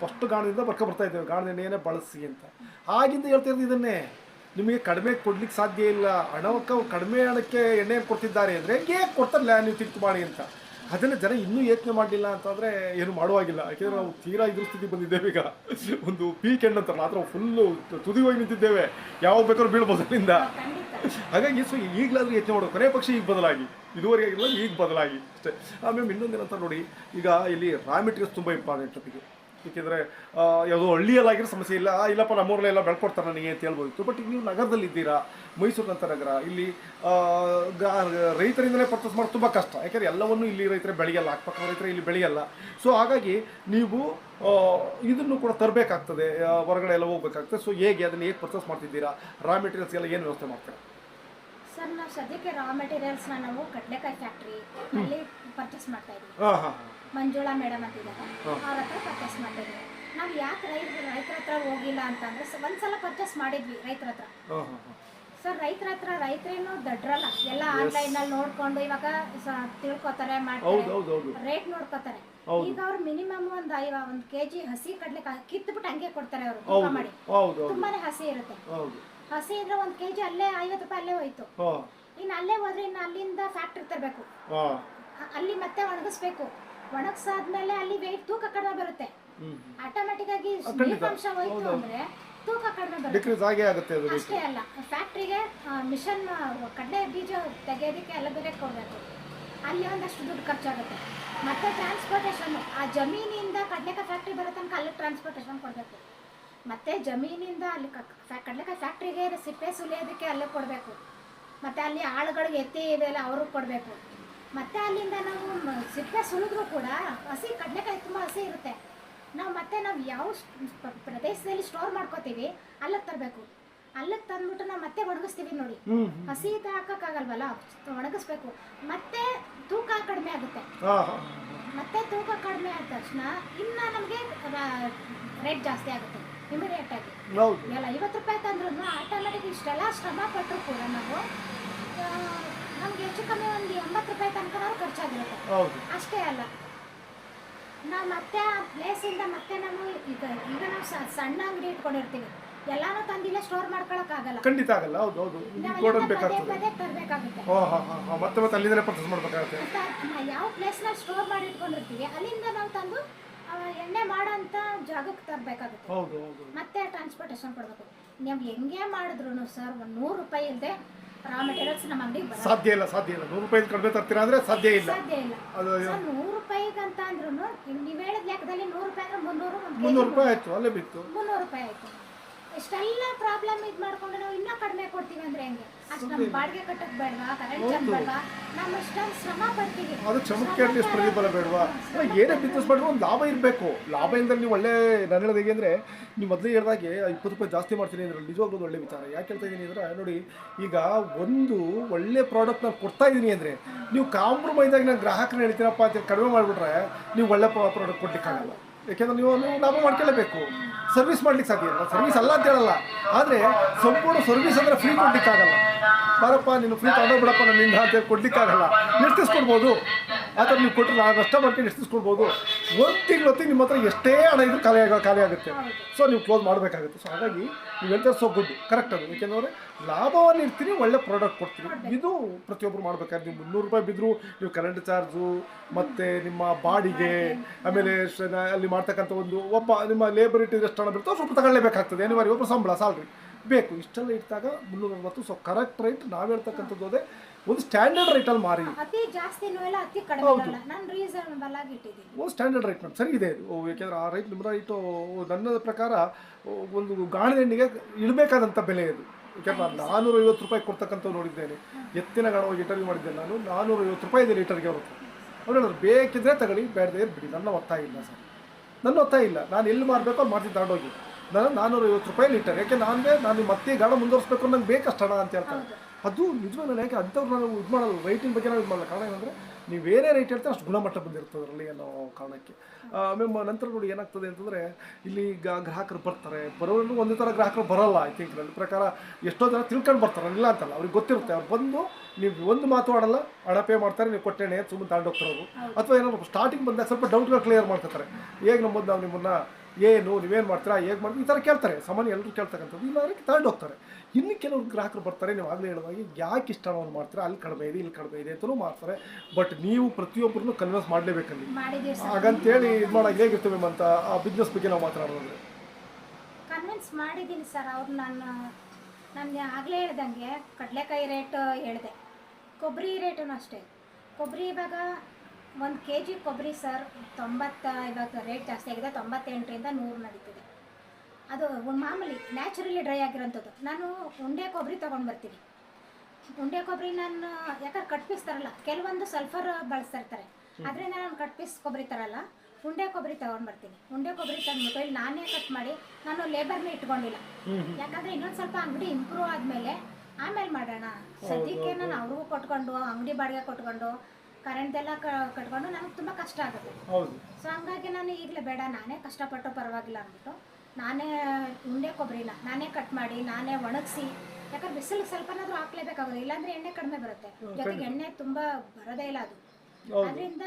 ಫಸ್ಟ್ ಗಾಣದಿಂದ ಬರ್ಕೊ ಬರ್ತಾ ಇದ್ದೇವೆ. ಗಾಣದ ಎಣ್ಣೆಯನ್ನೇ ಬಳಸಿ ಅಂತ. ಆಗಿಂದ ಹೇಳ್ತಾ ಇದ್ದೀವಿ ಇದನ್ನೇ. ನಿಮಗೆ ಕಡಿಮೆ ಕೊಡ್ಲಿಕ್ಕೆ ಸಾಧ್ಯ ಇಲ್ಲ. ಹಣಕ್ಕೆ ಕಡಿಮೆ ಹಣಕ್ಕೆ ಎಣ್ಣೆ ಕೊಡ್ತಿದ್ದಾರೆ ಅಂದರೆ ಹೇಗೆ ಕೊಡ್ತಾರಲ್ಲ ನೀವು ತಿರ್ತು ಮಾಡಿ ಅಂತ. ಅದನ್ನು ಜನ ಇನ್ನೂ ಯೋಚನೆ ಮಾಡಲಿಲ್ಲ ಅಂತಂದರೆ ಏನು ಮಾಡುವಾಗಿಲ್ಲ ಯಾಕೆಂದರೆ ನಾವು ತೀರಾ ಇದ್ರ ಸ್ಥಿತಿ ಬಂದಿದ್ದೇವೆ ಈಗ. ಒಂದು ಪೀಕ್ ಎಂಡ್ ಅಂತಾರಲ್ಲ ಆ ಥರ ಫುಲ್ಲು ತುದಿ ಹೋಗಿ ನಿಂತಿದ್ದೇವೆ. ಯಾವಾಗ ಬೇಕಾದ್ರೂ ಬೀಳ್ಬೋದು ಅಲ್ಲಿಂದ. ಹಾಗಾಗಿ ಸೊ ಈಗಲಾದ್ರೂ ಯೋಚನೆ ಮಾಡೋದು ಕೊನೆ ಪಕ್ಷ ಈಗ ಬದಲಾಗಿ. ಇದುವರೆಗೆ ಆಗಿಲ್ಲ ಈಗ ಬದಲಾಗಿ. ಅಷ್ಟೇ. ಆಮೇಲೆ ಇನ್ನೊಂದೇನಂತ ನೋಡಿ, ಈಗ ಇಲ್ಲಿ ರಾ ಮೆಟೀರಿಯಲ್ಸ್ ತುಂಬ ಇಂಪಾರ್ಟೆಂಟ್ ನಮಗೆ ಏಕೆಂದರೆ ಯಾವುದೋ ಹಳ್ಳಿಯಲ್ಲಾಗಿರೋ ಸಮಸ್ಯೆ ಇಲ್ಲ ಇಲ್ಲಪ್ಪ ನಮ್ಮೂರಲ್ಲೆಲ್ಲ ಬೆಳ್ಕೊಡ್ತಾರೆ ನನಗೆ ಅಂತ ಹೇಳ್ಬೋದಿತ್ತು ಬಟ್ ಈಗ ನೀವು ನಗರದಲ್ಲಿದ್ದೀರಾ ಮೈಸೂರಿನಂಥ ನಗರ ಇಲ್ಲಿ ರೈತರಿಂದಲೇ ಪರ್ಚೇಸ್ ಮಾಡೋದು ತುಂಬ ಕಷ್ಟ. ಯಾಕೆಂದರೆ ಎಲ್ಲವನ್ನೂ ಇಲ್ಲಿ ರೈತರೇ ಬೆಳೆಯಲ್ಲ ಅಕ್ಕಪಕ್ಕ ರೈತರು ಇಲ್ಲಿ ಬೆಳೆಯಲ್ಲ. ಸೊ ಹಾಗಾಗಿ ನೀವು ಇದನ್ನು ಕೂಡ ತರಬೇಕಾಗ್ತದೆ ಹೊರಗಡೆ ಎಲ್ಲ ಹೋಗ್ಬೇಕಾಗ್ತದೆ. ಸೊ ಹೇಗೆ ಅದನ್ನು ಹೇಗೆ ಪರ್ಚೇಸ್ ಮಾಡ್ತಿದ್ದೀರಾ ರಾ ಮೆಟೀರಿಯಲ್ಸ್ ಎಲ್ಲ ಏನು ವ್ಯವಸ್ಥೆ ಮಾಡ್ತೀರಾ? ಸರ್ ನಾವು ಸದ್ಯಕ್ಕೆ ರಾ ಮೆಟೀರಿಯಲ್ಸ್ನ ನಾವು ಕಡಲೆಕಾಯಿ ಫ್ಯಾಕ್ಟ್ರಿ ಅಲ್ಲಿ ಪರ್ಚೇಸ್ ಮಾಡ್ತಾ ಇದ್ದೀವಿ. ಹಾಂ ಹಾಂ. ಮಂಜುಳಾ ಮೇಡಮ್ ಅಂತ ಇದ್ದಾರೆ. ಅವ್ರ ಹತ್ರ ಪರ್ಚೇಸ್ ಮಾಡಿದ್ವಿ. ನಾವು ಯಾಕೆ ರೈತ ರೈತರ ಹತ್ರ ಹೋಗಿಲ್ಲ ಅಂತಂದ್ರೆ ಸ- ಒಂದ್ಸಲ ಪರ್ಚೇಸ್ ಮಾಡಿದ್ವಿ ರೈತರ ಹತ್ರ. ಸರ್ ರೈತರ ಹತ್ರ ರೈತರೇನು ದಡ್ರಲ್ಲ. ಎಲ್ಲ ಆನ್ಲೈನಲ್ಲಿ ನೋಡ್ಕೊಂಡು ಇವಾಗ ಸ- ತಿಳ್ಕೊತಾರೆ ಹೌದು ಮಾಡ್ತಾರೆ. ಹೌದು ಹೌದು ರೇಟ್ ನೋಡ್ಕೊತಾರೆ. ಈಗ ಅವ್ರು ಮಿನಿಮಮ್ ಒಂದು ಐವ ಒಂದ್ ಕೆಜಿ ಹಸಿ ಕಡ್ಲೆ ಕಿತ್ಬಿಟ್ಟು ಹಂಗೆ ಕೊಡ್ತಾರೆ ಅವರು ತೂಕ ಹೌದು ಮಾಡಿ. ಹೌದು ಹೌದು. ತುಂಬಾನೇ ಹಸಿ ಇರುತ್ತೆ. ಹೌದು. ಹಸಿ ಇದ್ರೆ ಒಂದ್ ಕೆಜಿ ಅಲ್ಲೇ ಐವತ್ತು ರೂಪಾಯಿ ಅಲ್ಲೇ ಹೋಯ್ತು. ಹಾಂ. ಇನ್ನು ಅಲ್ಲೇ ಹೋದ್ರೆ ಇನ್ನು ಅಲ್ಲಿಂದ ಫ್ಯಾಕ್ಟ್ರಿ ತರಬೇಕು. ಹಾಂ. ಅಲ್ಲಿ ಮತ್ತೆ ಒಣಗಿಸ್ಬೇಕು. ಒಣಗಿಸಾದ್ಮೇಲೆ ಅಲ್ಲಿ ವೆಯ್ಟ್ ತೂಕ ಕಡಿಮೆ ಬರುತ್ತೆ. ಆಟೋಮ್ಯಾಟಿಕ್ ಆಟೋಮೆಟಿಕ್ ಆಗಿ ಅಂಶ ನೀರಿನಾಂಶ ಹೋಯ್ತು ಅಂದ್ರೆ ತೂಕ ಕಡಿಮೆ ಬರುತ್ತೆ. ಅಷ್ಟೇ ಅಲ್ಲ ಫ್ಯಾಕ್ಟ್ರಿಗೆ ಮಿಷನ್ ಕಡಲೆ ಬೀಜ ತೆಗೆಯೋದಕ್ಕೆ ಎಲ್ಲ ಬೇರೆ ಕೊಡಬೇಕು. ಅಲ್ಲಿ ಒಂದಷ್ಟು ದುಡ್ಡು ಖರ್ಚಾಗುತ್ತೆ. ಮತ್ತೆ ಟ್ರಾನ್ಸ್ಪೋರ್ಟೇಷನ್ ಆ ಜಮೀನಿಂದ ಕಡಲೆಕಾಯಿ ಫ್ಯಾಕ್ಟ್ರಿ ಬರೋ ತನಕ ಅಲ್ಲಿ ಟ್ರಾನ್ಸ್ಪೋರ್ಟೇಷನ್ ಕೊಡಬೇಕು. ಮತ್ತೆ ಜಮೀನಿಂದ ಅಲ್ಲಿ ಕಡಲೆಕಾಯಿ ಫ್ಯಾಕ್ಟ್ರಿಗೆ ಸಿಪ್ಪೆ ಸುಲಿಯೋದಕ್ಕೆ ಅಲ್ಲೇ ಕೊಡಬೇಕು. ಮತ್ತೆ ಅಲ್ಲಿ ಆಳುಗಳಿಗೆ ಎತ್ತಿ ಇವೆಲ್ಲ ಅವ್ರಿಗೆ ಕೊಡಬೇಕು. ಮತ್ತೆ ಅಲ್ಲಿಂದ ನಾವು ಸಿಪ್ಪೆ ಸುಲಿದ್ರು ಕೂಡ ಹಸಿ ಕಡಲೆಕಾಯಿ ತುಂಬ ಹಸಿ ಇರುತ್ತೆ. ನಾವು ಮತ್ತೆ ನಾವು ಯಾವ ಪ್ರದೇಶದಲ್ಲಿ ಸ್ಟೋರ್ ಮಾಡ್ಕೋತೀವಿ ಅಲ್ಲಿಗೆ ತರಬೇಕು. ಅಲ್ಲಿಗೆ ತಂದ್ಬಿಟ್ಟು ನಾವು ಮತ್ತೆ ಒಣಗಿಸ್ತೀವಿ ನೋಡಿ. ಹಸಿ ಹಾಕಕ್ಕಾಗಲ್ವಲ್ಲ? ಒಣಗಿಸ್ಬೇಕು. ಮತ್ತೆ ತೂಕ ಕಡಿಮೆ ಆಗುತ್ತೆ. ಮತ್ತೆ ತೂಕ ಕಡಿಮೆ ಆದ ತಕ್ಷಣ ಇನ್ನ ನಮಗೆ ರೇಟ್ ಜಾಸ್ತಿ ಆಗುತ್ತೆ. ಇಮಿಡಿಯೇಟ್ ಆಗಿ. ಎಲ್ಲ ಐವತ್ತು ರೂಪಾಯಿ ತಂದ್ರು ಆಟೋಮೆಟಿಕ್ ಇಷ್ಟೆಲ್ಲ ಶ್ರಮ ಪಟ್ಟರು ಕೂಡ ನಾವು ನಮ್ಗೆ ಹೆಚ್ಚು ಕಮ್ಮಿ ಒಂದು ಎಂಬತ್ತು ರೂಪಾಯಿ ತನಕ ಖರ್ಚಾಗಿರುತ್ತೆ. ಹೌದು. ಅಷ್ಟೇ ಅಲ್ಲ. ನಾವು ಮತ್ತೆ ಆ ಪ್ಲೇಸಿಂದ ಮತ್ತೆ ನಾವು ಈಗ ಈಗ ನಾವು ಸಣ್ಣ ಅಂಗಡಿ ಇಟ್ಕೊಂಡಿರ್ತೀವಿ. ಎಲ್ಲಾನು ತಂದಿಲ್ಲ ಸ್ಟೋರ್ ಮಾಡ್ಕೊಳಕ್ಕಾಗಲ್ಲ ಖಂಡಿತ ಆಗಲ್ಲ. ಹೌದು ಹೌದು. ಗೋಡನ್ ಬೇಕಾಗ್ತದೆ ಪದೇ ತರಬೇಕಾಗುತ್ತೆ. ಹಾಂ ಹಾಂ ಹಾಂ ಹಾಂ. ಮತ್ತೆ ಮತ್ತೆ ಅಲ್ಲಿಂದಲೇ ಪರ್ಚೇಸ್ ಮಾಡಬೇಕಾಗುತ್ತೆ. ಯಾವ ಪ್ಲೇಸ್ನ ಸ್ಟೋರ್ ಮಾಡಿ ಇಟ್ಕೊಂಡಿರ್ತೀವಿ ಅಲ್ಲಿಂದ ನಾವು ತಂದು ಆ, ಎಣ್ಣೆ ಮಾಡೋಂಥ ಜಾಗಕ್ಕೆ ತರಬೇಕಾಗುತ್ತೆ. ಹೌದು ಹೌದು ಮತ್ತೆ ಟ್ರಾನ್ಸ್ಪೋರ್ಟೇಷನ್ ಕೊಡಬೇಕು. ನೀವು ಹೆಂಗೆ ಮಾಡಿದ್ರು ಸರ್ ಒಂದು ನೂರು ರೂಪಾಯಿ ಇಲ್ಲದೆ ರಾ ಮೆಟೀರಿಯಲ್ಸ್ ನಮ್ಮ ಅಂಗಡಿಗೆ ಸಾಧ್ಯ ಇಲ್ಲ ಸಾಧ್ಯ ಇಲ್ಲ. ನೂರು ರೂಪಾಯಿ ಕಡಿಮೆ ತರ್ತೀರಾ ಅಂದ್ರೆ ಸಾಧ್ಯ ಇಲ್ಲ. ಸಾಧ್ಯ ಇಲ್ಲ. ಅದು ಸರ್ ನೂರು ರೂಪಾಯಿಗೆ ಅಂತ ಅಂದ್ರೂ ನೀವು ಹೇಳಿದ ಲೆಕ್ಕದಲ್ಲಿ ನೂರು ರೂಪಾಯಿ ಅಂದ್ರೆ ಮುನ್ನೂರು ಮುನ್ನೂರು. ರೂಪಾಯಿ ಆಯ್ತು ಅಲ್ಲೇ ಬಿತ್ತು. ಮುನ್ನೂರು ರೂಪಾಯಿ ಆಯ್ತು. ಇಷ್ಟೆಲ್ಲ ಪ್ರಾಬ್ಲಮ್ ಇದು ಮಾಡ್ಕೊಂಡು ನಾವು ಇನ್ನೂ ಕಡಿಮೆ ಕೊಡ್ತೀವಿ ಅಂದ್ರೆ ಹೆಂಗೆ? ಅಷ್ಟು ನಮ್ಮ ಬಾಡಿಗೆ ಕಟ್ಟಕ್ ಬೇಡವಾ? ಕರೆಂಟ್ ಜಂಪ್ ಬೇಡವಾ? ನಮ್ಮ ಇಷ್ಟೊಂದು ಶ್ರಮ ಪಡ್ತೀವಿ. ಅದು ಶ್ರಮಕ್ಕೆ ಅಟ್ಲೀಸ್ಟ್ ಪ್ರತಿಫಲ ಬೇಡವಾ? ಅಲ್ಲ, ಏನೇ ಬಿಸ್ನೆಸ್ ಮಾಡಿದ್ರು ಒಂದು ಲಾಭ ಇರಬೇಕು. ಲಾಭ ಲಾಭದಿಂದ ನೀವು ಒಳ್ಳೆ ನಾನು ಹೇಳೋದು ಹೇಗೆ ಅಂದರೆ ನೀವು ಮೊದಲೇ ಹೇಳಿದಾಗೆ ಇಪ್ಪತ್ತು ರೂಪಾಯಿ ಜಾಸ್ತಿ ಮಾಡ್ತೀನಿ ಅಂದ್ರೆ ನಿಜವಾಗ್ಲೂ ಒಂದು ಒಳ್ಳೆ ವಿಚಾರ. ಯಾಕೆ ಹೇಳ್ತಾ ಇದ್ದೀನಿ ಅಂದರೆ ನೋಡಿ ಈಗ ಒಂದು ಒಳ್ಳೆ ಪ್ರಾಡಕ್ಟ್ ನಾನು ಕೊಡ್ತಾ ಇದ್ದೀನಿ ಅಂದರೆ ನೀವು ಕಾಂಪ್ರಮೈಸ್ ಆಗಿ ನಾನು ಗ್ರಾಹಕರು ಹೇಳ್ತೀನಪ್ಪ ಅಂತ ಕಡಿಮೆ ಮಾಡಿಬಿಟ್ರೆ ನೀವು ಒಳ್ಳೆ ಪ್ರಾಡಕ್ಟ್ ಕೊಡ್ಲಿಕ್ಕಾಗಲ್ಲ. ಯಾಕೆಂದ್ರೆ ನೀವು ನೀವು ಲಾಭ ಮಾಡ್ಕೊಳ್ಳೇಬೇಕು. ಸರ್ವಿಸ್ ಮಾಡ್ಲಿಕ್ಕೆ ಸಾಧ್ಯ ಸರ್ವಿಸ್ ಅಲ್ಲ ಅಂತ ಹೇಳಲ್ಲ. ಆದರೆ ಸಂಪೂರ್ಣ ಸರ್ವಿಸ್ ಅಂದರೆ ಫ್ರೀ ಕೊಡ್ಲಿಕ್ಕಾಗಲ್ಲ. ಬಾರಪ್ಪ, ನೀನು ಫ್ರೀ ತಗೊಂಡೋಗ್ಬಿಡಪ್ಪ ನನ್ನಿಂದ ಅಂತ ಕೊಡ್ಲಿಕ್ಕಾಗಲ್ಲ ನಿರ್ತಿಸ್ಕೊಡ್ಬೋದು ಆ ಥರ ನೀವು ಕೊಟ್ಟರೆ ನಾನು ನಷ್ಟ ಮಾಡ್ಕೊಂಡು ನಿರ್ತಿಸ್ಕೊಡ್ಬೋದು ಒಂದು ತಿಂಗಳು ನಿಮ್ಮ ಹತ್ರ ಎಷ್ಟೇ ಹಣ ಇದ್ರೂ ಖಾಲಿ ಆಗ, ಖಾಲಿ ಆಗುತ್ತೆ. ಸೊ ನೀವು ಕ್ಲೋಸ್ ಮಾಡಬೇಕಾಗುತ್ತೆ. ಸೊ ಹಾಗಾಗಿ ನೀವು ಹೇಳ್ತಾರೆ ಸೊ ಗುಡ್ ಕರೆಕ್ಟ್ ಅದು. ಏಕೆಂದರೆ ಲಾಭವನ್ನು ಇರ್ತೀನಿ ಒಳ್ಳೆ ಪ್ರಾಡಕ್ಟ್ ಕೊಡ್ತೀನಿ. ಇದು ಪ್ರತಿಯೊಬ್ಬರು ಮಾಡ್ಬೇಕಾದ್ರೆ ನೀವು ಮುನ್ನೂರು ರೂಪಾಯಿ ಬಿದ್ದರೂ ನೀವು ಕರೆಂಟ್ ಚಾರ್ಜು ಮತ್ತು ನಿಮ್ಮ ಬಾಡಿಗೆ, ಆಮೇಲೆ ಅಲ್ಲಿ ಮಾಡ್ತಕ್ಕಂಥ ಒಂದು, ಒಬ್ಬ ನಿಮ್ಮ ಲೇಬರ್ ಇಟ್ಟಿದ್ದು ಎಷ್ಟು ಹಣ ಬಿಡ್ತೋ ಸ್ವಲ್ಪ ತಗೊಳ್ಳೇಬೇಕಾಗ್ತದೆ. ಅನಿವಾರ್ಯ ಒಬ್ಬರು ಸಂಬಳ ಸಾಲ್ರಿ ಬೇಕು ಇಷ್ಟೆಲ್ಲ ಇಟ್ಟಾಗ ಮುನ್ನೂರ ಅರವತ್ತು. ಸೊ ಕರೆಕ್ಟ್ ರೇಟ್ ನಾವು ಹೇಳ್ತಕ್ಕಂಥದ್ದು ಅದೇ. ಒಂದು ಸ್ಟ್ಯಾಂಡರ್ಡ್ ರೇಟಲ್ಲಿ ಮಾರಿ. ಅತಿ ಜಾಸ್ತಿ ಇಲ್ಲ ಅತಿ ಕಡಿಮೆ ಇರಲ್ಲ. ನಾನು ರೀಸನಬಲ್ ಆಗಿ ಇಟ್ಟಿದ್ದೀನಿ. ಒಂದು ಸ್ಟ್ಯಾಂಡರ್ಡ್ ರೇಟ್ ಮೇಡಮ್. ಸರಿ ಇದೆ. ಓ, ಯಾಕೆಂದ್ರೆ ಆ ರೈಟ್ ನಿಮ್ಮ ರೈಟು ನನ್ನ ಪ್ರಕಾರ ಓ, ಒಂದು ಗಾಣದ ಎಣ್ಣೆಗೆ ಇಡಬೇಕಾದಂಥ ಬೆಲೆ ಇದು. ಯಾಕೆಂದ್ರೆ ನಾನ್ನೂರ ಐವತ್ತು ರೂಪಾಯಿ ಕೊಡ್ತಕ್ಕಂಥ ನೋಡಿದ್ದೇನೆ. ಎತ್ತಿನ ಗಾಣ ಹೋಗಿ ಇಂಟರ್ವ್ಯೂ ಮಾಡಿದ್ದೇನೆ ನಾನು. ನಾನ್ನೂರ ಐವತ್ತು ರೂಪಾಯಿ ಇದೆ ಲೀಟರ್ಗೆ ಅವರು ಅವ್ರು ಹೇಳಿದ್ರು ಬೇಕಿದ್ರೆ ತಗೊಳ್ಳಿ ಬೇಡದೇ ಬಿಡಿ ನನ್ನ ಒತ್ತಾಯ ಇಲ್ಲ ಸರ್. ನನ್ನ ಒತ್ತಾಯ ಇಲ್ಲ. ನಾನು ಎಲ್ಲಿ ಮಾರಬೇಕೋ ಅಲ್ಲಿ ಮಾಡ್ತೀನಿ ತಗೊಂಡೋಗಿ. ನಾನು ನಾನೂರ ಐವತ್ತು ರೂಪಾಯಿ ಲೀಟರ್. ಯಾಕೆ ನಾನೇ ನಾನು ಮತ್ತೆ ಗಾಢ ಮುಂದುವರಿಸ್ಬೇಕು ನಂಗೆ ಬೇಕಷ್ಟು ಹಣ ಅಂತ ಹೇಳ್ತಾರೆ. ಅದು ನಿಜವಾಗ ನಾನು ಯಾಕೆ ಅಂಥವ್ರು ನಾನು ಇದು ಮಾಡಲ್ಲ ರೈಟಿನ ಬಗ್ಗೆ ನಾವು ಇದು ಮಾಡಲ್ಲ. ಕಾರಣ ಏನಂದರೆ ನೀವು ಬೇರೆ ರೈಟ್ ಹೇಳ್ತಾರೆ ಅಷ್ಟು ಗುಣಮಟ್ಟ ಬಂದಿರ್ತದೆ ಅದರಲ್ಲಿ ಅನ್ನೋ ಕಾರಣಕ್ಕೆ. ಆಮೇಲೆ ನಂತರ ನೋಡಿ ಏನಾಗ್ತದೆ ಅಂತಂದರೆ ಇಲ್ಲಿ ಈಗ ಗ್ರಾಹಕರು ಬರ್ತಾರೆ. ಬರೋರು ಒಂದೇ ಥರ ಗ್ರಾಹಕರು ಬರಲ್ಲ ಐ ಥಿಂಕ್ ನನ್ನ ಪ್ರಕಾರ ಎಷ್ಟೋ ಜನ ತಿಳ್ಕೊಂಡು ಬರ್ತಾರೆ ಇಲ್ಲ ಅಂತಲ್ಲ ಅವ್ರಿಗೆ ಗೊತ್ತಿರುತ್ತೆ. ಅವ್ರು ಬಂದು ನೀವು ಒಂದು ಮಾತು ಆಡಲ್ಲ ಹಣ ಪೇ ಮಾಡ್ತಾರೆ ನೀವು ಕೊಟ್ಟೆಣೆ ಸುಮ್ಮನೆ ತಗೊಂಡೋಗ್ತಾರೆ ಅವರು ಅಥವಾ ಏನಾದ್ರು ಸ್ಟಾರ್ಟಿಂಗ್ ಬಂದಾಗ ಸ್ವಲ್ಪ ಡೌಟ್ಗಳು ಕ್ಲಿಯರ್ ಮಾಡ್ತಾರೆ ಹೇಗೆ ನಮ್ಮದು ನಾವು ನಿಮ್ಮನ್ನ ಏನು ನೀವೇನು ಮಾಡ್ತೀರಾ ಹೇಗೆ ಮಾಡ್ತೀರಾ ಈ ಥರ ಕೇಳ್ತಾರೆ. ಸಾಮಾನ್ಯ ಎಲ್ಲರೂ ಕೇಳ್ತಕ್ಕಂಥದ್ದು. ಇಲ್ಲ ಅದಕ್ಕೆ ತಗೊಂಡು ಹೋಗ್ತಾರೆ. ಇನ್ನು ಕೆಲವರು ಗ್ರಾಹಕರು ಬರ್ತಾರೆ ನೀವು ಆಗಲೇ ಹೇಳುವಾಗ ಯಾಕೆ ಇಷ್ಟ ಅನ್ನೋದು ಮಾಡ್ತೀರಾ ಅಲ್ಲಿ ಕಡಿಮೆ ಇದೆ ಇಲ್ಲಿ ಕಡಿಮೆ ಇದೆ ಅಂತಲೂ ಮಾಡ್ತಾರೆ. ಬಟ್ ನೀವು ಪ್ರತಿಯೊಬ್ಬರನ್ನು ಕನ್ವಿನ್ಸ್ ಮಾಡಲೇಬೇಕಲ್ಲಿ ಹಾಗಂತೇಳಿ ಇದು ಮಾಡೋಕೆ ಹೇಗಿರ್ತೀವಿ ಅಂತ ಆ ಬಿಸ್ನೆಸ್ ಬಗ್ಗೆ ನಾವು ಮಾತನಾಡೋದ್ರೆ ಕನ್ವಿನ್ಸ್ ಮಾಡಿದ್ದೀನಿ ಸರ್. ಅವ್ರು ನಾನು ನಾನು ಆಗಲೇ ಹೇಳ್ದಂಗೆ ಕಡಲೆಕಾಯಿ ರೇಟ್ ಹೇಳಿದೆ. ಕೊಬ್ಬರಿ ರೇಟೂ ಅಷ್ಟೇ. ಕೊಬ್ಬರಿ ಇವಾಗ ಒಂದು ಕೆ ಜಿ ಕೊಬ್ಬರಿ ಸರ್ ತೊಂಬತ್ತ ಇವಾಗ ರೇಟ್ ಜಾಸ್ತಿ ಆಗಿದೆ ತೊಂಬತ್ತೆಂಟರಿಂದ ನೂರು ನಡೀತಿದೆ. ಅದು ಒಂದ್ ಮಾಮೂಲಿ ನ್ಯಾಚುರಲಿ ಡ್ರೈ ಆಗಿರೋಂಥದ್ದು. ನಾನು ಉಂಡೆ ಕೊಬ್ಬರಿ ತೊಗೊಂಡು ಬರ್ತೀನಿ. ಉಂಡೆ ಕೊಬ್ಬರಿ ನಾನು ಯಾಕಂದ್ರೆ ಕಟ್ ಪೀಸ್ ತರಲ್ಲ ಕೆಲವೊಂದು ಸಲ್ಫರ್ ಬಳಸ್ತಿರ್ತಾರೆ ಅದರಿಂದ ನಾನು ಕಟ್ ಪೀಸ್ ಕೊಬ್ಬರಿ ತರಲ್ಲ ಉಂಡೆ ಕೊಬ್ಬರಿ ತೊಗೊಂಡು ಬರ್ತೀನಿ. ಉಂಡೆ ಕೊಬ್ಬರಿ ತಂದ್ಬಿಟ್ಟು ಇಲ್ಲಿ ನಾನೇ ಕಟ್ ಮಾಡಿ ನಾನು ಲೇಬರ್ನ ಇಟ್ಕೊಂಡಿಲ್ಲ. ಯಾಕಂದರೆ ಇನ್ನೊಂದು ಸ್ವಲ್ಪ ಅಂಗಡಿ ಇಂಪ್ರೂವ್ ಆದಮೇಲೆ ಆಮೇಲೆ ಮಾಡೋಣ. ಸದ್ಯಕ್ಕೆ ನಾನು ಅವ್ರಿಗೂ ಕೊಟ್ಕೊಂಡು ಅಂಗಡಿ ಬಾಡಿಗೆ ಕೊಟ್ಕೊಂಡು ಕರೆಂಟ್ ಎಲ್ಲ ಕಟ್ಕೊಂಡು ನನಗೆ ತುಂಬ ಕಷ್ಟ ಆಗುತ್ತೆ. ಸೊ ಹಂಗಾಗಿ ನಾನು ಈಗಲೇ ಬೇಡ ನಾನೇ ಕಷ್ಟಪಟ್ಟು ಪರವಾಗಿಲ್ಲ ಅಂದ್ಬಿಟ್ಟು ನಾನೇ ಉಂಡೆ ಕೊಬ್ಬರಿನ ನಾನೇ ಕಟ್ ಮಾಡಿ ನಾನೇ ಒಣಗಿಸಿ ಯಾಕಂದ್ರೆ ಬಿಸಿಲು ಸ್ವಲ್ಪನಾದ್ರೂ ಹಾಕ್ಲೇಬೇಕಾಗುತ್ತೆ ಇಲ್ಲಾಂದ್ರೆ ಎಣ್ಣೆ ಕಡಿಮೆ ಬರುತ್ತೆ. ಜೊತೆಗೆ ಎಣ್ಣೆ ತುಂಬ ಬರೋದೇ ಇಲ್ಲ ಅದು. ಅದರಿಂದ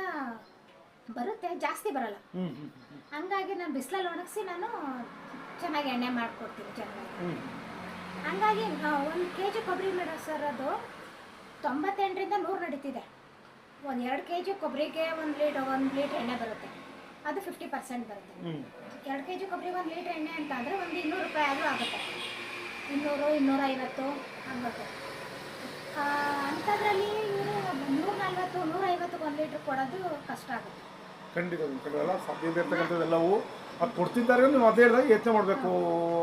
ಬರುತ್ತೆ ಜಾಸ್ತಿ ಬರಲ್ಲ. ಹಂಗಾಗಿ ನಾನು ಬಿಸಿಲಲ್ಲಿ ಒಣಗಿಸಿ ನಾನು ಚೆನ್ನಾಗಿ ಎಣ್ಣೆ ಮಾಡಿಕೊಡ್ತೀನಿ ಚೆನ್ನಾಗಿ ಹಂಗಾಗಿ ಒಂದು ಕೆ ಜಿ ಕೊಬ್ಬರಿ ಮೇಡಮ್ ಸರ್ ಅದು ತೊಂಬತ್ತೆಂಟರಿಂದ ನೂರು ನಡೀತಿದೆ. ಒಂದು ಎರಡು ಕೆ ಜಿ ಕೊಬ್ಬರಿಗೆ ಒಂದು ಲೀಟರ್ ಒಂದು ಲೀಟ್ರ್ ಎಣ್ಣೆ ಬರುತ್ತೆ. ಅದು ಫಿಫ್ಟಿ ಪರ್ಸೆಂಟ್ ಬರುತ್ತೆ. ಎರಡು ಕೆ ಜಿ ಕೊಬ್ಬರಿಗೆ ಒಂದು ಲೀಟ್ರ್ ಎಣ್ಣೆ ಅಂತ ಅಂದರೆ ಒಂದು ಇನ್ನೂರು ರೂಪಾಯಿ ಆದರೂ ಆಗುತ್ತೆ. ಇನ್ನೂರು ಇನ್ನೂರೈವತ್ತು ಹಂಗತ್ತೆ ಅಂಥದ್ರಲ್ಲಿ ಇವರು ನೂರ ನಲ್ವತ್ತು ನೂರೈವತ್ತಿಗೆ ಒಂದು ಲೀಟ್ರ್ ಕೊಡೋದು ಕಷ್ಟ ಆಗುತ್ತೆ. ಖಂಡಿತ ಖಂಡಿತ ಸಾಧ್ಯತೆ ಸಾಧ್ಯ ಇರ್ತಕ್ಕಂಥದ್ದೆಲ್ಲವೂ ಅದು ಕೊಡ್ತಿದ್ದಾರೆ ನೀವು ಅದೇ ಹೇಳಿದಾಗ ಯೋಚನೆ ಮಾಡಬೇಕು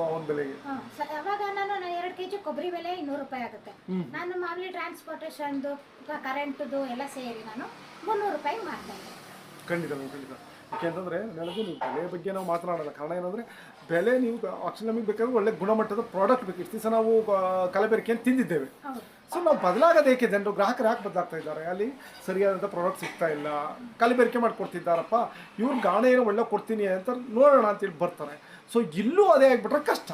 ಅವನ ಬೆಲೆಗೆ. ಹಾಂ ಸ ಅವಾಗ ನಾನು ಎರಡು ಕೆ ಜಿ ಕೊಬ್ಬರಿ ಬೆಲೆ ಇನ್ನೂರು ರೂಪಾಯಿ ಆಗುತ್ತೆ. ನಾನು ಮಾಮೂಲಿ ಟ್ರಾನ್ಸ್ಪೋರ್ಟೇಷನ್ದು ಕರೆಂಟ್ದು ಎಲ್ಲ ಸೇರಿ ನಾನು ಮುನ್ನೂರು ರೂಪಾಯಿ ಮಾಡ್ತಾ ಇದ್ದೆ. ಖಂಡಿತ ಮ್ಯಾಮ್ ಖಂಡಿತ. ಯಾಕೆಂತಂದರೆ ನನಗೆ ನೀವು ಬೆಲೆ ಬಗ್ಗೆ ನಾವು ಮಾತನಾಡೋಲ್ಲ. ಕಾರಣ ಏನಂದರೆ ಬೆಲೆ ನೀವು ಆಕ್ಚುಲಿ ನಮಗೆ ಬೇಕಾದ್ರೆ ಒಳ್ಳೆ ಗುಣಮಟ್ಟದ ಪ್ರಾಡಕ್ಟ್ ಬೇಕು. ಇಷ್ಟು ದಿವಸ ನಾವು ಆ, ಕಲಬೆರಕೆಯನ್ನು ತಿಂದಿದ್ದೇವೆ. ಹೌದು. ಸೊ ನಾವು ಬದಲಾಗೋದು ಏಕೆ? ಜನರು ಗ್ರಾಹಕರು ಯಾಕೆ ಬದಲಾಗ್ತಾ ಇದ್ದಾರೆ? ಅಲ್ಲಿ ಸರಿಯಾದಂಥ ಪ್ರಾಡಕ್ಟ್ ಸಿಗ್ತಾ ಇಲ್ಲ. ಕಲಬೆರಕೆ ಮಾಡಿಕೊಡ್ತಿದ್ದಾರಪ್ಪ. ಇವ್ರು ಗಾಣ ಏನೋ ಒಳ್ಳೆ ಕೊಡ್ತೀನಿ ಅಂತ ನೋಡೋಣ ಅಂತೇಳಿ ಬರ್ತಾರೆ. ಸೊ ಇಲ್ಲೂ ಅದೇ ಆಗಿಬಿಟ್ರೆ ಕಷ್ಟ.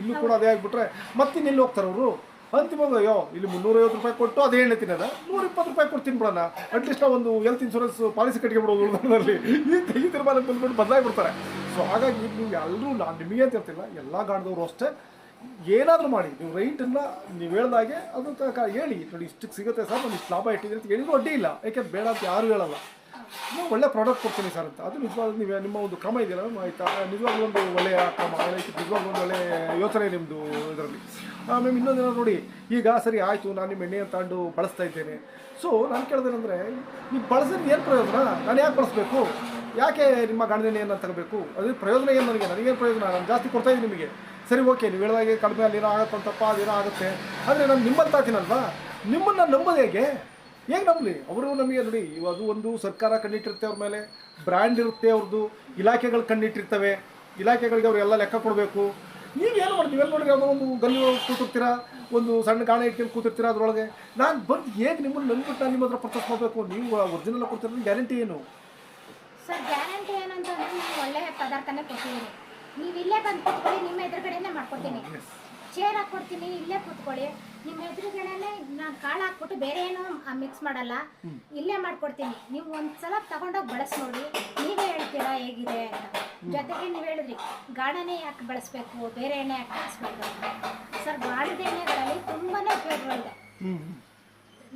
ಇಲ್ಲೂ ಕೂಡ ಅದೇ ಆಗಿಬಿಟ್ರೆ ಮತ್ತೆ ಎಲ್ಲಿ ಹೋಗ್ತಾರೆ ಅವರು? ಅಂತಿಮವಾಗಿ ಅಯ್ಯೋ, ಇಲ್ಲಿ ಮುನ್ನೂರೈವತ್ತು ರೂಪಾಯಿ ಕೊಟ್ಟು ಅದೇ ಎಣ್ಣೆ ತಿನ್ನೋದ? ನೂರ ಇಪ್ಪತ್ತು ರೂಪಾಯಿ ಕೊಟ್ಟು ತಿನ್ಬಿಡೋಣ. ಅಟ್ಲೀಸ್ಟ್ ಒಂದು ಹೆಲ್ತ್ ಇನ್ಶೂರೆನ್ಸ್ ಪಾಲಿಸಿ ಕಟ್ಕೊಂಡ್ಬಿಡೋದು ಉಳಿದಲ್ಲಿ ಈ ಈ ತೀರ್ಮಾನಕ್ಕೆ ಬಂದ್ಬಿಟ್ಟು ಬದಲಾಗ್ಬಿಡ್ತಾರೆ. ಸೊ ಹಾಗಾಗಿ ನೀವು ಎಲ್ಲರೂ ನಾನು ನಿಮಗೆ ಅಂತ ಹೇಳ್ತಿಲ್ಲ, ಎಲ್ಲ ಗಾಣದವರು ಅಷ್ಟೇ. ಏನಾದರೂ ಮಾಡಿ, ನೀವು ರೈಟನ್ನು ನೀವು ಹೇಳ್ದಾಗೆ ಅದು ಹೇಳಿ. ನೋಡಿ ಇಷ್ಟಕ್ಕೆ ಸಿಗುತ್ತೆ ಸರ್, ನಾನು ಇಷ್ಟು ಲಾಭ ಇಟ್ಟಿದ್ದೀನಿ ಅಂತ ಹೇಳಿದ್ರು ಅಡ್ಡಿ ಇಲ್ಲ. ಯಾಕೆ ಬೇಡ ಅಂತ ಯಾರು ಹೇಳಲ್ಲ. ನಾನು ಒಳ್ಳೆ ಪ್ರಾಡಕ್ಟ್ ಕೊಡ್ತೀನಿ ಸರ್ ಅಂತ. ಅದು ನಿಜವಾದ ನೀವು ನಿಮ್ಮ ಒಂದು ಕ್ರಮ ಇದೆಯಲ್ಲ ಆಯಿತಾ? ನಿಜವಾಗ್ಲೂ ಒಂದು ಒಳ್ಳೆಯ ಕ್ರಮ ನಿಜವಾಗ್ಲೂ ಒಂದು ಒಳ್ಳೆಯ ಯೋಚನೆ ನಿಮ್ಮದು ಇದರಲ್ಲಿ. ಮ್ಯಾಮ್ ಇನ್ನೊಂದಿನ ನೋಡಿ. ಈಗ ಸರಿ ಆಯಿತು, ನಾನು ನಿಮ್ಮ ಎಣ್ಣೆಯನ್ನು ತಗೊಂಡು ಬಳಸ್ತಾ ಇದ್ದೇನೆ. ಸೊ ನಾನು ಕೇಳಿದೇನೆಂದರೆ ನೀವು ಬಳಸಿದ್ರೆ ಏನು ಪ್ರಯೋಜನ? ನಾನು ಯಾಕೆ ಬಳಸಬೇಕು? ಯಾಕೆ ನಿಮ್ಮ ಗಾಣದ ಎಣ್ಣೆಯನ್ನು ತಗೋಬೇಕು ಅದ್ರ ಪ್ರಯೋಜನ ಏನು ನನಗೆ? ನನಗೇನು ಪ್ರಯೋಜನ? ನಾನು ಜಾಸ್ತಿ ಕೊಡ್ತಾ ಇದ್ದೀನಿ ನಿಮಗೆ. ಸರಿ, ಓಕೆ, ನೀವು ಹೇಳಿದಾಗೆ ಕಡಿಮೆ ಅಲ್ಲಿ ಏನೋ ಆಗುತ್ತಂತಪ್ಪ ಅದೇನೋ ಆಗುತ್ತೆ ಆದರೆ ನಾನು ನಿಮ್ಮಲ್ಲಿ ತಾತೀನಲ್ವಾ ನಿಮ್ಮನ್ನು ನಂಬೋದು ಹೇಗೆ? ಹೇಗೆ ನಂಬಲಿ? ಅವರು ನಮಗೆ ನೋಡಿ ಇವಾಗ ಒಂದು ಸರ್ಕಾರ ಕಂಡಿಟ್ಟಿರುತ್ತೆ ಅವ್ರ ಮೇಲೆ ಬ್ರ್ಯಾಂಡ್ ಇರುತ್ತೆ ಅವ್ರದ್ದು ಇಲಾಖೆಗಳು ಕಂಡಿಟ್ಟಿರ್ತವೆ ಇಲಾಖೆಗಳಿಗೆ ಅವ್ರು ಎಲ್ಲ ಲೆಕ್ಕ ಕೊಡಬೇಕು. ನೀವೇನು ಮಾಡಿ ನೀವೆಲ್ಲ ನೋಡಿ ಯಾವುದೋ ಒಂದು ಗಲ್ಲಿ ಕೂತಿರ್ತೀರಾ? ಒಂದು ಸಣ್ಣ ಗಾಣ ಇಟ್ಕೊಂಡು ಕೂತಿರ್ತೀರಾ ಅದರೊಳಗೆ? ನಾನು ಬಂದು ಹೇಗೆ ನಿಮ್ಮನ್ನು ನಂಬಿಟ್ಟು ನಾನು ನಿಮ್ಮ ಹತ್ರ ಪರ್ಚೇಸ್ ಮಾಡಬೇಕು? ನೀವು ಒರಿಜಿನಲ್ ಕೊಡ್ತೀರ ಗ್ಯಾರಂಟಿ ಏನು? ಸರ್ ಗ್ಯಾರಂಟಿ ಏನಂತಂದ್ರೆ ಒಳ್ಳೆಯ ಒಳ್ಳೆ ಪದಾರ್ಥನೇ ಕೊಟ್ಟಿದ್ದೀನಿ ನೀವು ಇಲ್ಲೇ ಬಂದು ಕೂತ್ಕೊಳ್ಳಿ ನಿಮ್ಮ ಎದುರುಗಡೆನೆ ಮಾಡ್ಕೊಡ್ತೀನಿ. ಚೇರ್ ಹಾಕ್ಕೊಡ್ತೀನಿ ಇಲ್ಲೇ ಕೂತ್ಕೊಳ್ಳಿ. ನಿಮ್ಮ ಎದುರುಗಡೆನೆ ನಾನು ಕಾಳು ಹಾಕ್ಬಿಟ್ಟು ಬೇರೆ ಏನು ಮಿಕ್ಸ್ ಮಾಡಲ್ಲ. ಇಲ್ಲೇ ಮಾಡ್ಕೊಡ್ತೀನಿ. ನೀವು ಒಂದ್ಸಲ ತಗೊಂಡೋಗಿ ಬಳಸಿ ನೋಡಿ. ನೀವೇ ಹೇಳ್ತೀರಾ ಹೇಗಿದೆ ಅಂತ. ಜೊತೆಗೆ ನೀವು ಹೇಳಿದ್ರಿ ಗಾಣನೇ ಯಾಕೆ ಬಳಸಬೇಕು ಬೇರೆ ಎಣ್ಣೆ ಯಾಕೆ ಬಳಸ್ಬೇಕು ಸರ್ ಗಾಣದ ಎಣ್ಣೆಗಳಲ್ಲಿ ತುಂಬಾ ಉಪಯೋಗಗಳಿದೆ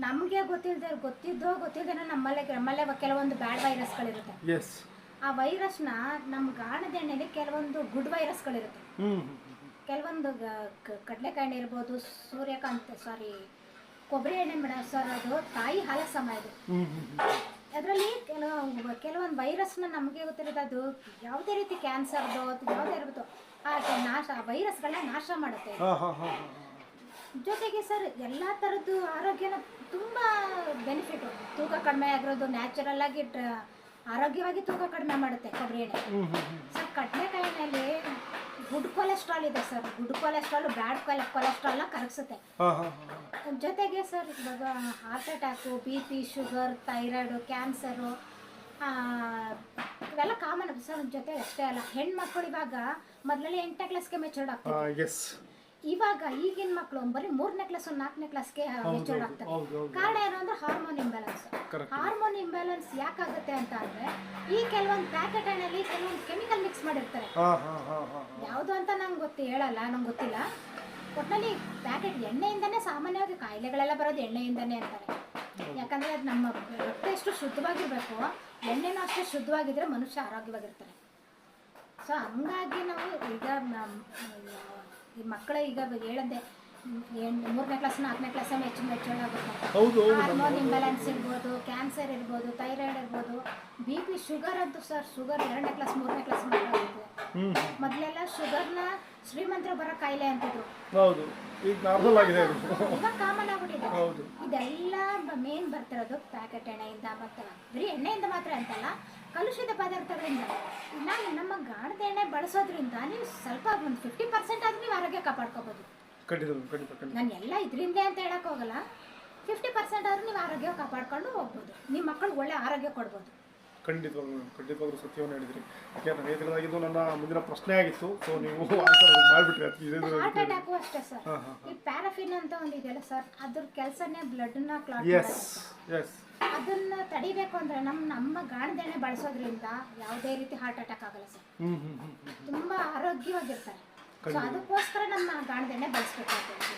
ನಮಗೆ ಗೊತ್ತಿಲ್ಲದೆ ಗೊತ್ತಿದ್ದೋ ಗೊತ್ತಿಲ್ಲದೇನೋ ನಮ್ಮಲ್ಲೇ ನಮ್ಮಲ್ಲೇ ಕೆಲವೊಂದು ಬ್ಯಾಡ್ ವೈರಸ್ಗಳಿರುತ್ತೆ. ಆ ವೈರಸ್ನ ನಮ್ಮ ಗಾಣದ ಎಣ್ಣೆಲಿ ಕೆಲವೊಂದು ಗುಡ್ ವೈರಸ್ಗಳಿರುತ್ತೆ. ಕೆಲವೊಂದು ಕಡಲೆಕಾಯಿ ಇರ್ಬೋದು ಸೂರ್ಯಕಾಂತ ಸಾರಿ ಕೊಬ್ಬರಿ ಎಣ್ಣೆ ಮೇಡ ಸರ್ ಅದು ತಾಯಿ ಹಾಲ ಸಮ ಇದು. ಅದರಲ್ಲಿ ಕೆಲವು ಕೆಲವೊಂದು ವೈರಸ್ನ ನಮಗೆ ಗೊತ್ತಿರೋದು ಅದು ಯಾವುದೇ ರೀತಿ ಕ್ಯಾನ್ಸರ್ದು ಅಥವಾ ಯಾವುದೇ ಇರ್ಬೋದು ಆ ನಾಶ ಆ ವೈರಸ್ಗಳನ್ನ ನಾಶ ಮಾಡುತ್ತೆ. ಜೊತೆಗೆ ಸರ್ ಎಲ್ಲ ಥರದ್ದು ಆರೋಗ್ಯನ ತುಂಬ ಬೆನಿಫಿಟ್ ತೂಕ ಕಡಿಮೆ ಆಗಿರೋದು ನ್ಯಾಚುರಲ್ ಆಗಿ ಆರೋಗ್ಯವಾಗಿ ತೂಕ ಕಡಿಮೆ ಮಾಡುತ್ತೆ ಕೊಬ್ಬರಿ ಎಣ್ಣೆ. ಸರ್ ಕಡಲೆಕಾಯಿನಲ್ಲಿ ಗುಡ್ ಕೊಲೆಸ್ಟ್ರಾಲ್ ಇದೆ ಸರ್. ಗುಡ್ ಕೊಲೆಸ್ಟ್ರಾಲ್ ಬ್ಯಾಡ್ ಕೊಲೆ ಕೊಲೆಸ್ಟ್ರಾಲ್ನ ಕರಗಿಸುತ್ತೆ. ಜೊತೆಗೆ ಸರ್ ಇವಾಗ heart attack B P sugar thyroid cancer ಇವೆಲ್ಲ ಕಾಮನ್ ಸರ್ ಜೊತೆ ಅಷ್ಟೇ ಅಲ್ಲ. ಹೆಣ್ಮಕ್ಳು ಇವಾಗ ಮೊದಲನೇ ಎಂಟನೇ ಕ್ಲಾಸ್ಗೆ ಮೆಚೂರ್ಡ್ ಆಗ್ತದೆ ಇವಾಗ ಈಗಿನ ಮಕ್ಕಳು ಬರೀ ಮೂರನೇ ಕ್ಲಾಸ್ ನಾಲ್ಕನೇ ಕ್ಲಾಸ್ಗೆ ಮೆಚೂರ್ಡ್ ಆಗ್ತಾರೆ? ಕಾರಣ ಏನು ಅಂದ್ರೆ ಹಾರ್ಮೋನ್ ಇಂಬ್ಯಾಲೆನ್ಸ್ ಹಾರ್ಮೋನ್ ಇಂಬ್ಯಾಲೆನ್ಸ್ ಯಾಕಾಗುತ್ತೆ ಅಂತ ಅಂದ್ರೆ ಈ ಕೆಲವೊಂದು ಪ್ಯಾಕೆಟ್ ಹಣ್ಣಲ್ಲಿ ಕೆಲವೊಂದು ಕೆಮಿಕಲ್ ಮಿಕ್ಸ್ ಮಾಡಿರ್ತಾರೆ. ಯಾವುದು ಅಂತ ನಂಗೆ ಗೊತ್ತಿ ಹೇಳಲ್ಲ ನಂಗೆ ಗೊತ್ತಿಲ್ಲ. ಒಟ್ಟಿನಲ್ಲಿ ಪ್ಯಾಕೆಟ್ ಎಣ್ಣೆಯಿಂದನೇ ಸಾಮಾನ್ಯವಾಗಿ ಕಾಯಿಲೆಗಳೆಲ್ಲ ಬರೋದು ಎಣ್ಣೆಯಿಂದನೇ ಅಂತಾರೆ. ಯಾಕಂದ್ರೆ ಅದು ನಮ್ಮ ರಕ್ತ ಎಷ್ಟು ಶುದ್ಧವಾಗಿರ್ಬೇಕು ಎಣ್ಣೆನೂ ಅಷ್ಟೇ ಶುದ್ಧವಾಗಿದ್ರೆ ಮನುಷ್ಯ ಆರೋಗ್ಯವಾಗಿರ್ತಾರೆ. ಸೊ ಹಂಗಾಗಿ ನಾವು ಈಗ ಈ ಮಕ್ಕಳು ಈಗ ಹೇಳದೆ ಎಂಟು ಮೂರನೇ ಕ್ಲಾಸ್ ನಾಲ್ಕನೇ ಕ್ಲಾಸ್ ಮೆಚ್ಚು ಮೆಚ್ಚೋಳಾಗುತ್ತೆ ಹೌದು ಹೌದು ಹಾರ್ಮೋನ್ ಇಂಬ್ಯಾಲೆನ್ಸ್ ಇರ್ಬೋದು ಕ್ಯಾನ್ಸರ್ ಇರ್ಬೋದು ಥೈರಾಯ್ಡ್ ಇರ್ಬೋದು ಬಿ ಪಿ ಶುಗರ್ ಅಂತೂ ಸರ್ ಶುಗರ್ ಎರಡನೇ ಕ್ಲಾಸ್ ಮೂರನೇ ಕ್ಲಾಸ್ ಹ್ಞೂ ಮೊದಲೆಲ್ಲ ಶುಗರ್ನ ಶ್ರೀಮಂತರ ಬರೋ ಕಾಯಿಲೆ ಅಂತಿದ್ರು. ಹೌದು ಈಗ ನಾರ್ಮಲ್ ಆಗಿದೆ ಇದು ಇವಾಗ ಕಾಮನ್ ಆಗ್ಬಿಟ್ಟಿದೆ. ಇದೆಲ್ಲ ಮೇನ್ ಬರ್ತಿರೋದು ಪ್ಯಾಕೆಟ್ ಎಣ್ಣೆಯಿಂದ ಮತ್ತೆ ಬರೀ ಎಣ್ಣೆಯಿಂದ ಮಾತ್ರ ಅಂತಲ್ಲ ಕಲುಷಿತ ಪದಾರ್ಥಗಳಿಂದ. ನಾನು ನಮ್ಮ ಗಾಣದ ಎಣ್ಣೆ ಬಳಸೋದ್ರಿಂದ ನೀವು ಸ್ವಲ್ಪ ಒಂದು ಫಿಫ್ಟಿ ಪರ್ಸೆಂಟ್ ಆದ್ರೂ ನೀವು ಆರೋಗ್ಯ ಕಾಪಾಡ್ಕೋಬೋದು. ಖಂಡಿತ ಖಂಡಿತ ಖಂಡಿತ. ನಾನು ಎಲ್ಲ ಇದರಿಂದ ಅಂತ ಹೇಳಕ್ ಹೋಗಲ್ಲ. ಫಿಫ್ಟಿ ಪರ್ಸೆಂಟ್ ಆದ್ರೂ ನೀವು ಆರೋಗ್ಯ ಕಾಪಾಡ್ಕೊಂಡು ಹೋಗ್ಬೋದು. ನಿಮ್ಮ ಮಕ್ಕಳಿಗೆ ಒಳ್ಳೆ ಆರೋಗ್ಯ ಕೊಡ್ಬೋದು. ಖಂಡಿತವಾಗ್ಲೂ ಖಂಡಿತವಾಗ್ಲೂ ಸತ್ಯವನ್ನು ಹೇಳಿದ್ರಿ. ಯಾಕೆ ನನಗೆ ತಿಳಿದಾಗಿದ್ದು ನನ್ನ ಮುಂದಿನ ಪ್ರಶ್ನೆ ಆಗಿತ್ತು. ಸೊ ನೀವು ಆನ್ಸರ್ ಮಾಡಿಬಿಟ್ರಿ. ಹಾರ್ಟ್ ಅಟ್ಯಾಕು ಅಷ್ಟೇ ಸರ್ ಈ ಪ್ಯಾರಾಫಿನ್ ಅಂತ ಒಂದು ಇದೆಯಲ್ಲ ಸರ್ ಅದ್ರ ಕೆಲಸನೇ ಬ್ಲಡ್ನ ಕ್ಲಾಟ್ ಎಸ್ ಎಸ್ ಅದನ್ನ ತಡಿಬೇಕು ಅಂದ್ರೆ ನಮ್ಮ ನಮ್ಮ ಗಾಣದೆಣ್ಣೆ ಬಳಸೋದ್ರಿಂದ ಯಾವುದೇ ರೀತಿ ಹಾರ್ಟ್ ಅಟ್ಯಾಕ್ ಆಗಲ್ಲ ಸರ್. ತುಂಬಾ ಆರೋಗ್ಯವಾಗಿರ್ತಾರೆ. ಸೊ ಅದಕ್ಕೋಸ್ಕರ ನಮ್ಮ ಗಾಣದೆಣ್ಣೆ ಬಳಸ್ಬೇಕಾಗ್ತದೆ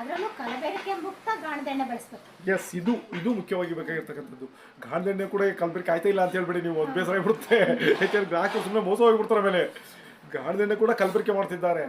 ಅದರಲ್ಲೂ ಕಲಬೆರಕೆ ಮುಕ್ತ ಗಾಣದೆಣ್ಣೆ ಬಳಸ್ಬೇಕು. ಎಸ್ ಇದು ಇದು ಮುಖ್ಯವಾಗಿ ಬೇಕಾಗಿರ್ತಕ್ಕಂಥದ್ದು. ಗಾಂಧೆಣ್ಣೆ ಕೂಡ ಕಲಬೆರಕೆ ಆಯ್ತಾ ಇಲ್ಲ ಅಂತ ಹೇಳ್ಬೇಡಿ ನೀವು ಅದು ಬೇಸರ ಆಗಿಬಿಡುತ್ತೆ. ಯಾಕೆಂದ್ರೆ ಗ್ರಾಹಕರು ಸುಮ್ಮನೆ ಮೋಸ ಹೋಗಿಬಿಡ್ತಾರೆ ಮೇಲೆ ಗಾಂಧೆಣ್ಣೆ ಕೂಡ ಕಲಬೆರಕೆ ಮಾಡ್ತಿದ್ದಾರೆ.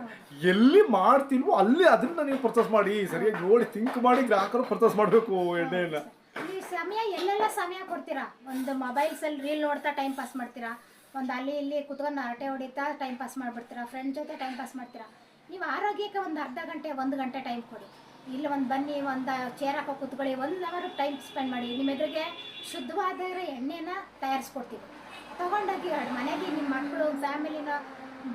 ಎಲ್ಲಿ ಮಾಡ್ತೀನೋ ಅಲ್ಲಿ ಅದನ್ನ ನೀವು ಪರ್ಚೇಸ್ ಮಾಡಿ ಸರಿಯಾಗಿ ನೋಡಿ ಥಿಂಕ್ ಮಾಡಿ ಗ್ರಾಹಕರು ಪರ್ಚೇಸ್ ಮಾಡಬೇಕು ಎಣ್ಣೆಯನ್ನ. ಈ ಸಮಯ ಎಲ್ಲೆಲ್ಲ ಸಮಯ ಕೊಡ್ತೀರಾ? ಒಂದು ಮೊಬೈಲ್ಸ್ ಅಲ್ಲಿ ರೀಲ್ ನೋಡ್ತಾ ಟೈಮ್ ಪಾಸ್ ಮಾಡ್ತೀರಾ? ಒಂದು ಅಲ್ಲಿ ಇಲ್ಲಿ ಕುತ್ಕೊಂಡು ಹರಟೆ ಹೊಡಿತಾ ಟೈಮ್ ಪಾಸ್ ಮಾಡ್ಬಿಡ್ತೀರಾ? ಫ್ರೆಂಡ್ ಜೊತೆ ಟೈಮ್ ಪಾಸ್ ಮಾಡ್ತೀರಾ? ನೀವು ಆರೋಗ್ಯಕ್ಕೆ ಒಂದು ಅರ್ಧ ಗಂಟೆ, ಒಂದು ಗಂಟೆ ಟೈಮ್ ಕೊಡಿ. ಇಲ್ಲಿ ಒಂದು ಬನ್ನಿ, ಒಂದು ಚೇರ್ ಹಾಕೋ ಕುತ್ಕೊಳ್ಳಿ, ಒಂದು ಅವರ್ ಟೈಮ್ ಸ್ಪೆಂಡ್ ಮಾಡಿ. ನಿಮ್ಮ ಎದುರಿಗೆ ಶುದ್ಧವಾದ ಎಣ್ಣೆನ ತಯಾರಿಸ್ಕೊಡ್ತೀವಿ. ತೊಗೊಂಡೋಗಿ ಮನೆಗೆ, ನಿಮ್ಮ ಮಕ್ಕಳು ಫ್ಯಾಮಿಲಿನ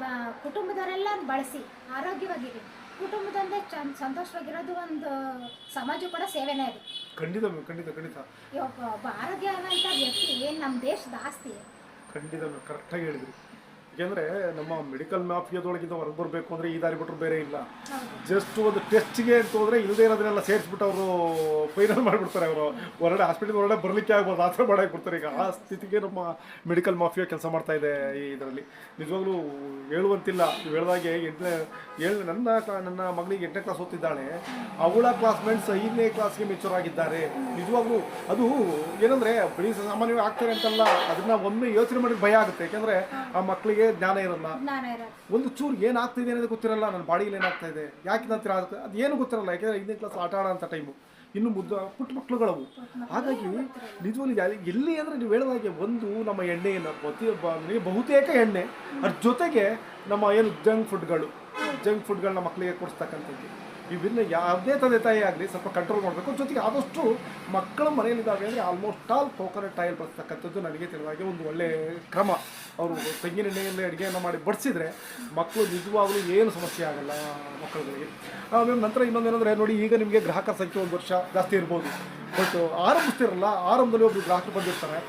ಬ, ಕುಟುಂಬದವರೆಲ್ಲ ಬಳಸಿ ಆರೋಗ್ಯವಾಗಿರಿ. ಕುಟುಂಬದಲ್ಲೇ ಚಂದ ಸಂತೋಷವಾಗಿರೋದು ಒಂದು ಸಮಾಜ ಕೂಡ ಸೇವೆನೇ ಅದು. ಖಂಡಿತ ಮ್ಯಾಮ್, ಖಂಡಿತ ಖಂಡಿತ. ಒಬ್ಬ ಒಬ್ಬ ಆರೋಗ್ಯವಂತ ವ್ಯಕ್ತಿ ನಮ್ಮ ದೇಶದ ಆಸ್ತಿ? ಖಂಡಿತ ಕರೆಕ್ಟಾಗಿ ಹೇಳಿದ್ರಿ. ಯಾಕೆಂದ್ರೆ ನಮ್ಮ ಮೆಡಿಕಲ್ ಮಾಫಿಯಾದೊಳಗಿಂದ ಹೊರಗೆ ಬರಬೇಕು ಅಂದ್ರೆ ಈ ದಾರಿ ಬಿಟ್ಟರು ಬೇರೆ ಇಲ್ಲ. ಜಸ್ಟ್ ಒಂದು ಟೆಸ್ಟ್ಗೆ ಅಂತ ಹೋದರೆ ಇಲ್ಲದೇ ಇರೋದನ್ನೆಲ್ಲ ಸೇರಿಸ್ಬಿಟ್ಟು ಅವರು ಫೈನಲ್ ಮಾಡಿಬಿಡ್ತಾರೆ ಅವರು. ಹೊರಗಡೆ ಹಾಸ್ಪಿಟಲ್ ಹೊರಗಡೆ ಬರಲಿಕ್ಕೆ ಆಗ್ಬೋದು ಆ ಥರ ಮಾಡಕ್ಕೆ ಬಿಡ್ತಾರೆ ಈಗ ಆ ಸ್ಥಿತಿಗೆ ನಮ್ಮ ಮೆಡಿಕಲ್ ಮಾಫಿಯಾ ಕೆಲಸ ಮಾಡ್ತಾ ಇದೆ ಈ ಇದರಲ್ಲಿ. ನಿಜವಾಗ್ಲೂ ಹೇಳುವಂತಿಲ್ಲ. ಹೇಳಿದಾಗೆ ಎಂಟನೇ, ಏಳು, ನನ್ನ ನನ್ನ ಮಗಳಿಗೆ ಎಂಟನೇ ಕ್ಲಾಸ್ ಓದ್ತಿದ್ದಾಳೆ. ಅವಳ ಕ್ಲಾಸ್ಮೇಟ್ಸ್ ಐದನೇ ಕ್ಲಾಸ್ಗೆ ಮೆಚೂರ್ ಆಗಿದ್ದಾರೆ. ನಿಜವಾಗ್ಲೂ ಅದು ಏನಂದ್ರೆ, ಬರೀ ಸಾಮಾನ್ಯವಾಗಿ ಆಗ್ತಾರೆ ಅಂತಲ್ಲ. ಅದನ್ನ ಒಮ್ಮೆ ಯೋಚನೆ ಮಾಡಿದ್ರೆ ಭಯ ಆಗುತ್ತೆ. ಯಾಕಂದ್ರೆ ಆ ಮಕ್ಕಳಿಗೆ ಜ್ಞಾನ ಇರಲ್ಲ ಒಂದು ಚೂರು ಏನಾಗ್ತಿದೆ ಅನ್ನೋದು ಗೊತ್ತಿರಲ್ಲ ನನ್ನ ಬಾಡಿಯಲ್ಲಿ ಏನಾಗ್ತಾ ಇದೆ ಯಾಕೆ ನಂತರ ಆಗುತ್ತೆ? ಅದು ಏನು ಗೊತ್ತಿರಲ್ಲ ಯಾಕೆಂದ್ರೆ ಐದನೇ ಕ್ಲಾಸ್ ಆಟ ಆಡೋಂಥ ಟೈಮು ಇನ್ನು ಮುದ್ದ ಪುಟ್ಟ ಮಕ್ಕಳುಗಳವು ಹಾಗಾಗಿ ನಿಜವಾಗಿ ಎಲ್ಲಿ ಅಂದರೆ ನೀವು ಹೇಳಿದಾಗೆ ಒಂದು ನಮ್ಮ ಎಣ್ಣೆಯನ್ನು ಪ್ರತಿ ನನಗೆ ಬಹುತೇಕ ಎಣ್ಣೆ. ಅದ್ರ ಜೊತೆಗೆ ನಮ್ಮ ಏನು ಜಂಕ್ ಫುಡ್ಗಳು ಜಂಕ್ ಫುಡ್ಗಳನ್ನ ಮಕ್ಕಳಿಗೆ ಕೊಡಿಸ್ತಕ್ಕಂಥದ್ದು. ಇವಿನ್ನ ಯಾವುದೇ ತಂದೆ ತಾಯಿ ಆಗಲಿ ಸ್ವಲ್ಪ ಕಂಟ್ರೋಲ್ ಮಾಡಬೇಕು. ಜೊತೆಗೆ ಆದಷ್ಟು ಮಕ್ಕಳು ಮನೆಯಲ್ಲಿದ್ದಾವೆ ಅಂದರೆ ಆಲ್ಮೋಸ್ಟ್ ಆಲ್ ಕೋಕೋನಟ್ ಆಯಿಲ್ ಬರ್ತಕ್ಕಂಥದ್ದು ನನಗೆ ತಿಳಿದಾಗೆ ಒಂದು ಒಳ್ಳೆಯ ಕ್ರಮ. ಅವರು ತೆಂಗಿನ ಎಣ್ಣೆಯಲ್ಲಿ ಅಡುಗೆಯನ್ನು ಮಾಡಿ ಬಡಿಸಿದರೆ ಮಕ್ಕಳು ನಿಜವಾಗಲೂ ಏನು ಸಮಸ್ಯೆ ಆಗಲ್ಲ ಮಕ್ಕಳುಗಳಿಗೆ. ಆಮೇಲೆ ನಂತರ ಇನ್ನೊಂದೇನೆಂದರೆ ನೋಡಿ, ಈಗ ನಿಮಗೆ ಗ್ರಾಹಕರ ಸಂಖ್ಯೆ ಒಂದು ವರ್ಷ ಜಾಸ್ತಿ ಇರ್ಬೋದು. ಬಟ್ ಆರಂಭಿಸ್ತಿರಲ್ಲ, ಆರಂಭದಲ್ಲಿ ಒಬ್ಬರು ಗ್ರಾಹಕರು ಬಂದಿರ್ತಾರೆ.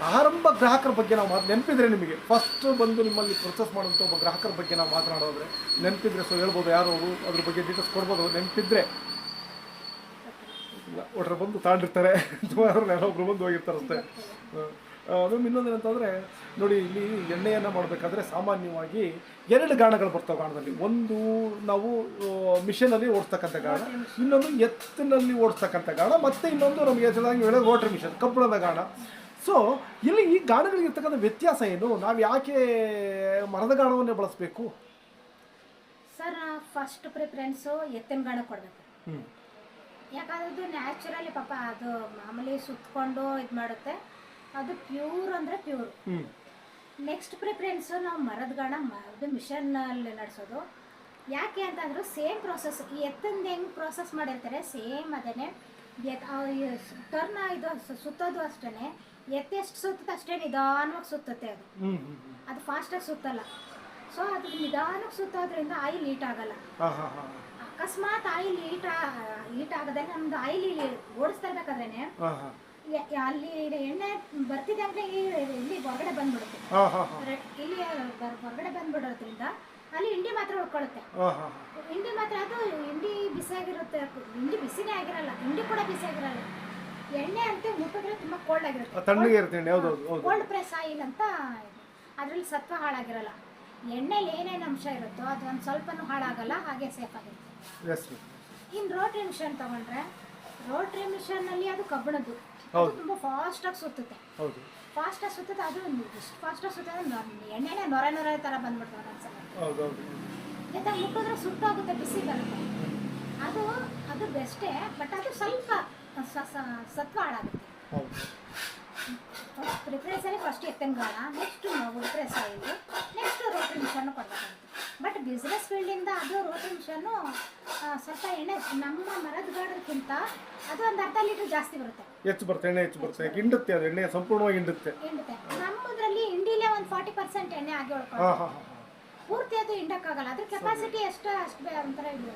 ಆರಂಭ ಗ್ರಾಹಕರ ಬಗ್ಗೆ ನಾವು ಮಾತು ನೆನಪಿದ್ರೆ ನಿಮಗೆ. ಫಸ್ಟ್ ಬಂದು ನಿಮ್ಮಲ್ಲಿ ಪ್ರೊಸೆಸ್ ಮಾಡುವಂಥ ಒಬ್ಬ ಗ್ರಾಹಕರ ಬಗ್ಗೆ ನಾವು ಮಾತನಾಡೋದ್ರೆ ನೆನಪಿದ್ರೆ ಸೊ ಹೇಳ್ಬೋದು ಯಾರು ಅವರು ಅದ್ರ ಬಗ್ಗೆ ಡೀಟೇಲ್ಸ್ ಕೊಡ್ಬೋದು ನೆನಪಿದ್ರೆ ಒಟ್ರೆ ಬಂದು ತಾಂಡಿರ್ತಾರೆ. ಒಬ್ರು ಬಂದು ಹೋಗಿರ್ತಾರಂತೆ ಅದು ಇನ್ನೊಂದೇನಂತಂದರೆ ನೋಡಿ ಇಲ್ಲಿ ಎಣ್ಣೆಯನ್ನು ಮಾಡಬೇಕಾದ್ರೆ ಸಾಮಾನ್ಯವಾಗಿ ಎರಡು ಗಾಣಗಳು ಬರ್ತವೆ ಗಾಣದಲ್ಲಿ. ಒಂದು ನಾವು ಮಿಷನಲ್ಲಿ ಓಡಿಸ್ತಕ್ಕಂಥ ಗಾಣ ಇನ್ನೊಂದು ಎತ್ತಿನಲ್ಲಿ ಓಡಿಸ್ತಕ್ಕಂಥ ಗಾಣ ಮತ್ತು ಇನ್ನೊಂದು ನಮಗೆ ಹೇಳೋದು ಹೇಳೋ ರೋಟ್ರಿ ಮಿಷನ್ ಕಬ್ಬಣದ ಗಾಣ. ಸೊ ಇಲ್ಲಿ ಈ ಗಾಣಗಳಿಗೆ ಇರ್ತಕ್ಕಂಥ ವ್ಯತ್ಯಾಸ ಏನು? ನಾವು ಯಾಕೆ ಮರದ ಗಾಣವನ್ನೇ ಬಳಸಬೇಕು? ಸರ್ ಫಸ್ಟ್ ಪ್ರಿಫರೆನ್ಸು ಎತ್ತಿನ ಗಾಣ ಕೊಡಬೇಕು. ಯಾಕಂದ್ರೆ ಅದು ನ್ಯಾಚುರಲಿ ಪಾಪ ಅದು ಮಾಮೂಲಿ ಸುತ್ತಕೊಂಡು ಇದು ಮಾಡುತ್ತೆ. ಅದು ಪ್ಯೂರ್ ಅಂದರೆ ಪ್ಯೂರ್ ನೆಕ್ಸ್ಟ್ ಪ್ರಿಫರೆನ್ಸು ನಾವು ಮರದ ಗಾಣ ಮರದ ಮಿಷನ್ ಮಿಷನ್ನಲ್ಲಿ ನಡೆಸೋದು. ಯಾಕೆ ಅಂತಂದ್ರೆ ಸೇಮ್ ಪ್ರೋಸೆಸ್ ಈ ಎತ್ತಿನ ಹೆಂಗೆ ಪ್ರೋಸೆಸ್ ಮಾಡಿರ್ತಾರೆ ಸೇಮ್ ಅದೇನೆ. ಟರ್ನ್ ಇದು ಸುತ್ತೋದು ಅಷ್ಟೇ ಎತ್ತು ಎಷ್ಟು ಸುತ್ತುತ್ತೆ ಅಷ್ಟೇ ನಿಧಾನವಾಗಿ ಸುತ್ತುತ್ತೆ ಅದು. ಅದು ಫಾಸ್ಟಾಗಿ ಸುತ್ತಲ್ಲ. ಸೊ ಅದು ನಿಧಾನಕ್ಕೆ ಸುತ್ತೋದ್ರಿಂದ ಆಯಿಲ್ ಹೀಟ್ ಆಗಲ್ಲ. ಅಕಸ್ಮಾತ್ ಆಯಿಲ್ ಹೀಟ್ ಹೀಟ್ ಆಗದೆ ನಮ್ದು ಆಯಿಲ್ ಇಲ್ಲಿ ಓಡಿಸ್ತಾ ಅಲ್ಲಿ ಎಣ್ಣೆ ಬರ್ತಿದೆ ಅಂದ್ರೆ ಇಲ್ಲಿ ಹೊರಗಡೆ ಬಂದ್ಬಿಡುತ್ತೆ. ಇಲ್ಲಿ ಹೊರಗಡೆ ಬಂದ್ಬಿಡೋದ್ರಿಂದ ಅಲ್ಲಿ ಹಿಂಡಿ ಮಾತ್ರ ಉಳ್ಕೊಳ್ಳುತ್ತೆ. ಹಿಂಡಿ ಮಾತ್ರ ಅದು ಇಂಡಿ ಬಿಸಿಯಾಗಿರುತ್ತೆ ಹಿಂಡಿ ಬಿಸಿನೇ ಆಗಿರಲ್ಲ. ಹಿಂಡಿ ಕೂಡ ಬಿಸಿಯಾಗಿರಲ್ಲ ಎಣ್ಣೆ ಅಂತೂ ಮುಟ್ಟಿದ್ರೆ ತುಂಬಾ ಕೋಲ್ಡ್ ಆಗಿರುತ್ತೆ. ತಣ್ಣಗೆ ಇರುತ್ತೆ ಎಣ್ಣೆ. ಹೌದು ಹೌದು ಹೌದು. ಕೋಲ್ಡ್ ಪ್ರೆಸ್ ಆಯಿಲ್ ಅಂತ ಅದರಲ್ಲಿ ಸತ್ವ ಹಾಳಾಗಿರಲ್ಲ. ಎಣ್ಣೆಲಿ ಏನೇನು ಅಂಶ ಇರುತ್ತೋ ಅದು ಒಂದು ಸ್ವಲ್ಪನೂ ಹಾಳಾಗಲ್ಲ ಹಾಗೆ ಸೇಫ್ ಆಗಿರುತ್ತೆ. ಎಸ್ ಇನ್ನು ರೋಟ್ರಿ ಮಿಷನ್ ತಗೊಂಡ್ರೆ ರೋಟ್ರಿ ಮಿಷನ್ನಲ್ಲಿ ಅದು ಕಬ್ಬಿಣದ್ದು. ಅದು ಹೌದು. ತುಂಬ ಫಾಸ್ಟಾಗಿ ಸುತ್ತುತ್ತೆ. ಹೌದು. ಫಾಸ್ಟಾಗಿ ಸುತ್ತುತ್ತೆ ಅದು ಎಷ್ಟು ಫಾಸ್ಟಾಗಿ ಸುತ್ತದೆ ಎಣ್ಣೆನೇ ನೊರ ನೊರೆ ಥರ ಬಂದ್ಬಿಡ್ತವೆ ಒಂದೊಂದ್ಸಲ ಹೌದು ಹೌದು. ಜೊತೆ ಮುಟ್ಟಿದ್ರೆ ಸುಟ್ಟಾಗುತ್ತೆ ಬಿಸಿ ಬರುತ್ತೆ. ಅದು ಅದು ಬೆಸ್ಟೇ ಬಟ್ ಅದು ಸ್ವಲ್ಪ ಸ- ಸ- ಸತ್ವ ಹಾಳಾಗುತ್ತೆ ಫಸ್ಟ್ ಪ್ರಿಫರೆನ್ಸಲ್ಲಿ ಫಸ್ಟ್ ಎತ್ತಿನ ಗಾಳ ನೆಕ್ಸ್ಟ್ ಪ್ರೆಸ್ ಸಾಯಿಲು ನೆಕ್ಸ್ಟ್ ರೋಟ್ರಿ ಮಿಷನ್ನು ಕೊಡಬೇಕಾಗುತ್ತೆ. ಬಟ್ ಬಿಸ್ನೆಸ್ ಫೀಲ್ಡಿಂದ ಅದು ರೋಟ್ರಿ ಮಿಷನ್ನು ಸ್ವಲ್ಪ ಎಣ್ಣೆ ನಮ್ಮ ಮರದ ಗಾಡಕ್ಕಿಂತ ಅದು ಒಂದು ಅರ್ಧ ಲೀಟ್ರ್ ಜಾಸ್ತಿ ಬರುತ್ತೆ. ಹೆಚ್ಚು ಬರುತ್ತೆ ಎಣ್ಣೆ ಹೆಚ್ಚು ಬರುತ್ತೆ. ಹಿಂಡುತ್ತೆ ಅದು ಎಣ್ಣೆ ಸಂಪೂರ್ಣವಾಗಿ ಹಿಂಡುತ್ತೆ. ಹಿಂಡುತ್ತೆ. ನಮ್ಮದ್ರಲ್ಲಿ ಇಂಡಿಲೇ ಒಂದು ಫಾರ್ಟಿ ಪರ್ಸೆಂಟ್ ಎಣ್ಣೆ ಆಗಿ ಹಾಂ ಪೂರ್ತಿ ಅದು ಹಿಂಡಕ್ಕಾಗಲ್ಲ. ಅದ್ರ ಕೆಪಾಸಿಟಿ ಎಷ್ಟು ಅಷ್ಟು ಒಂಥರ ಇದು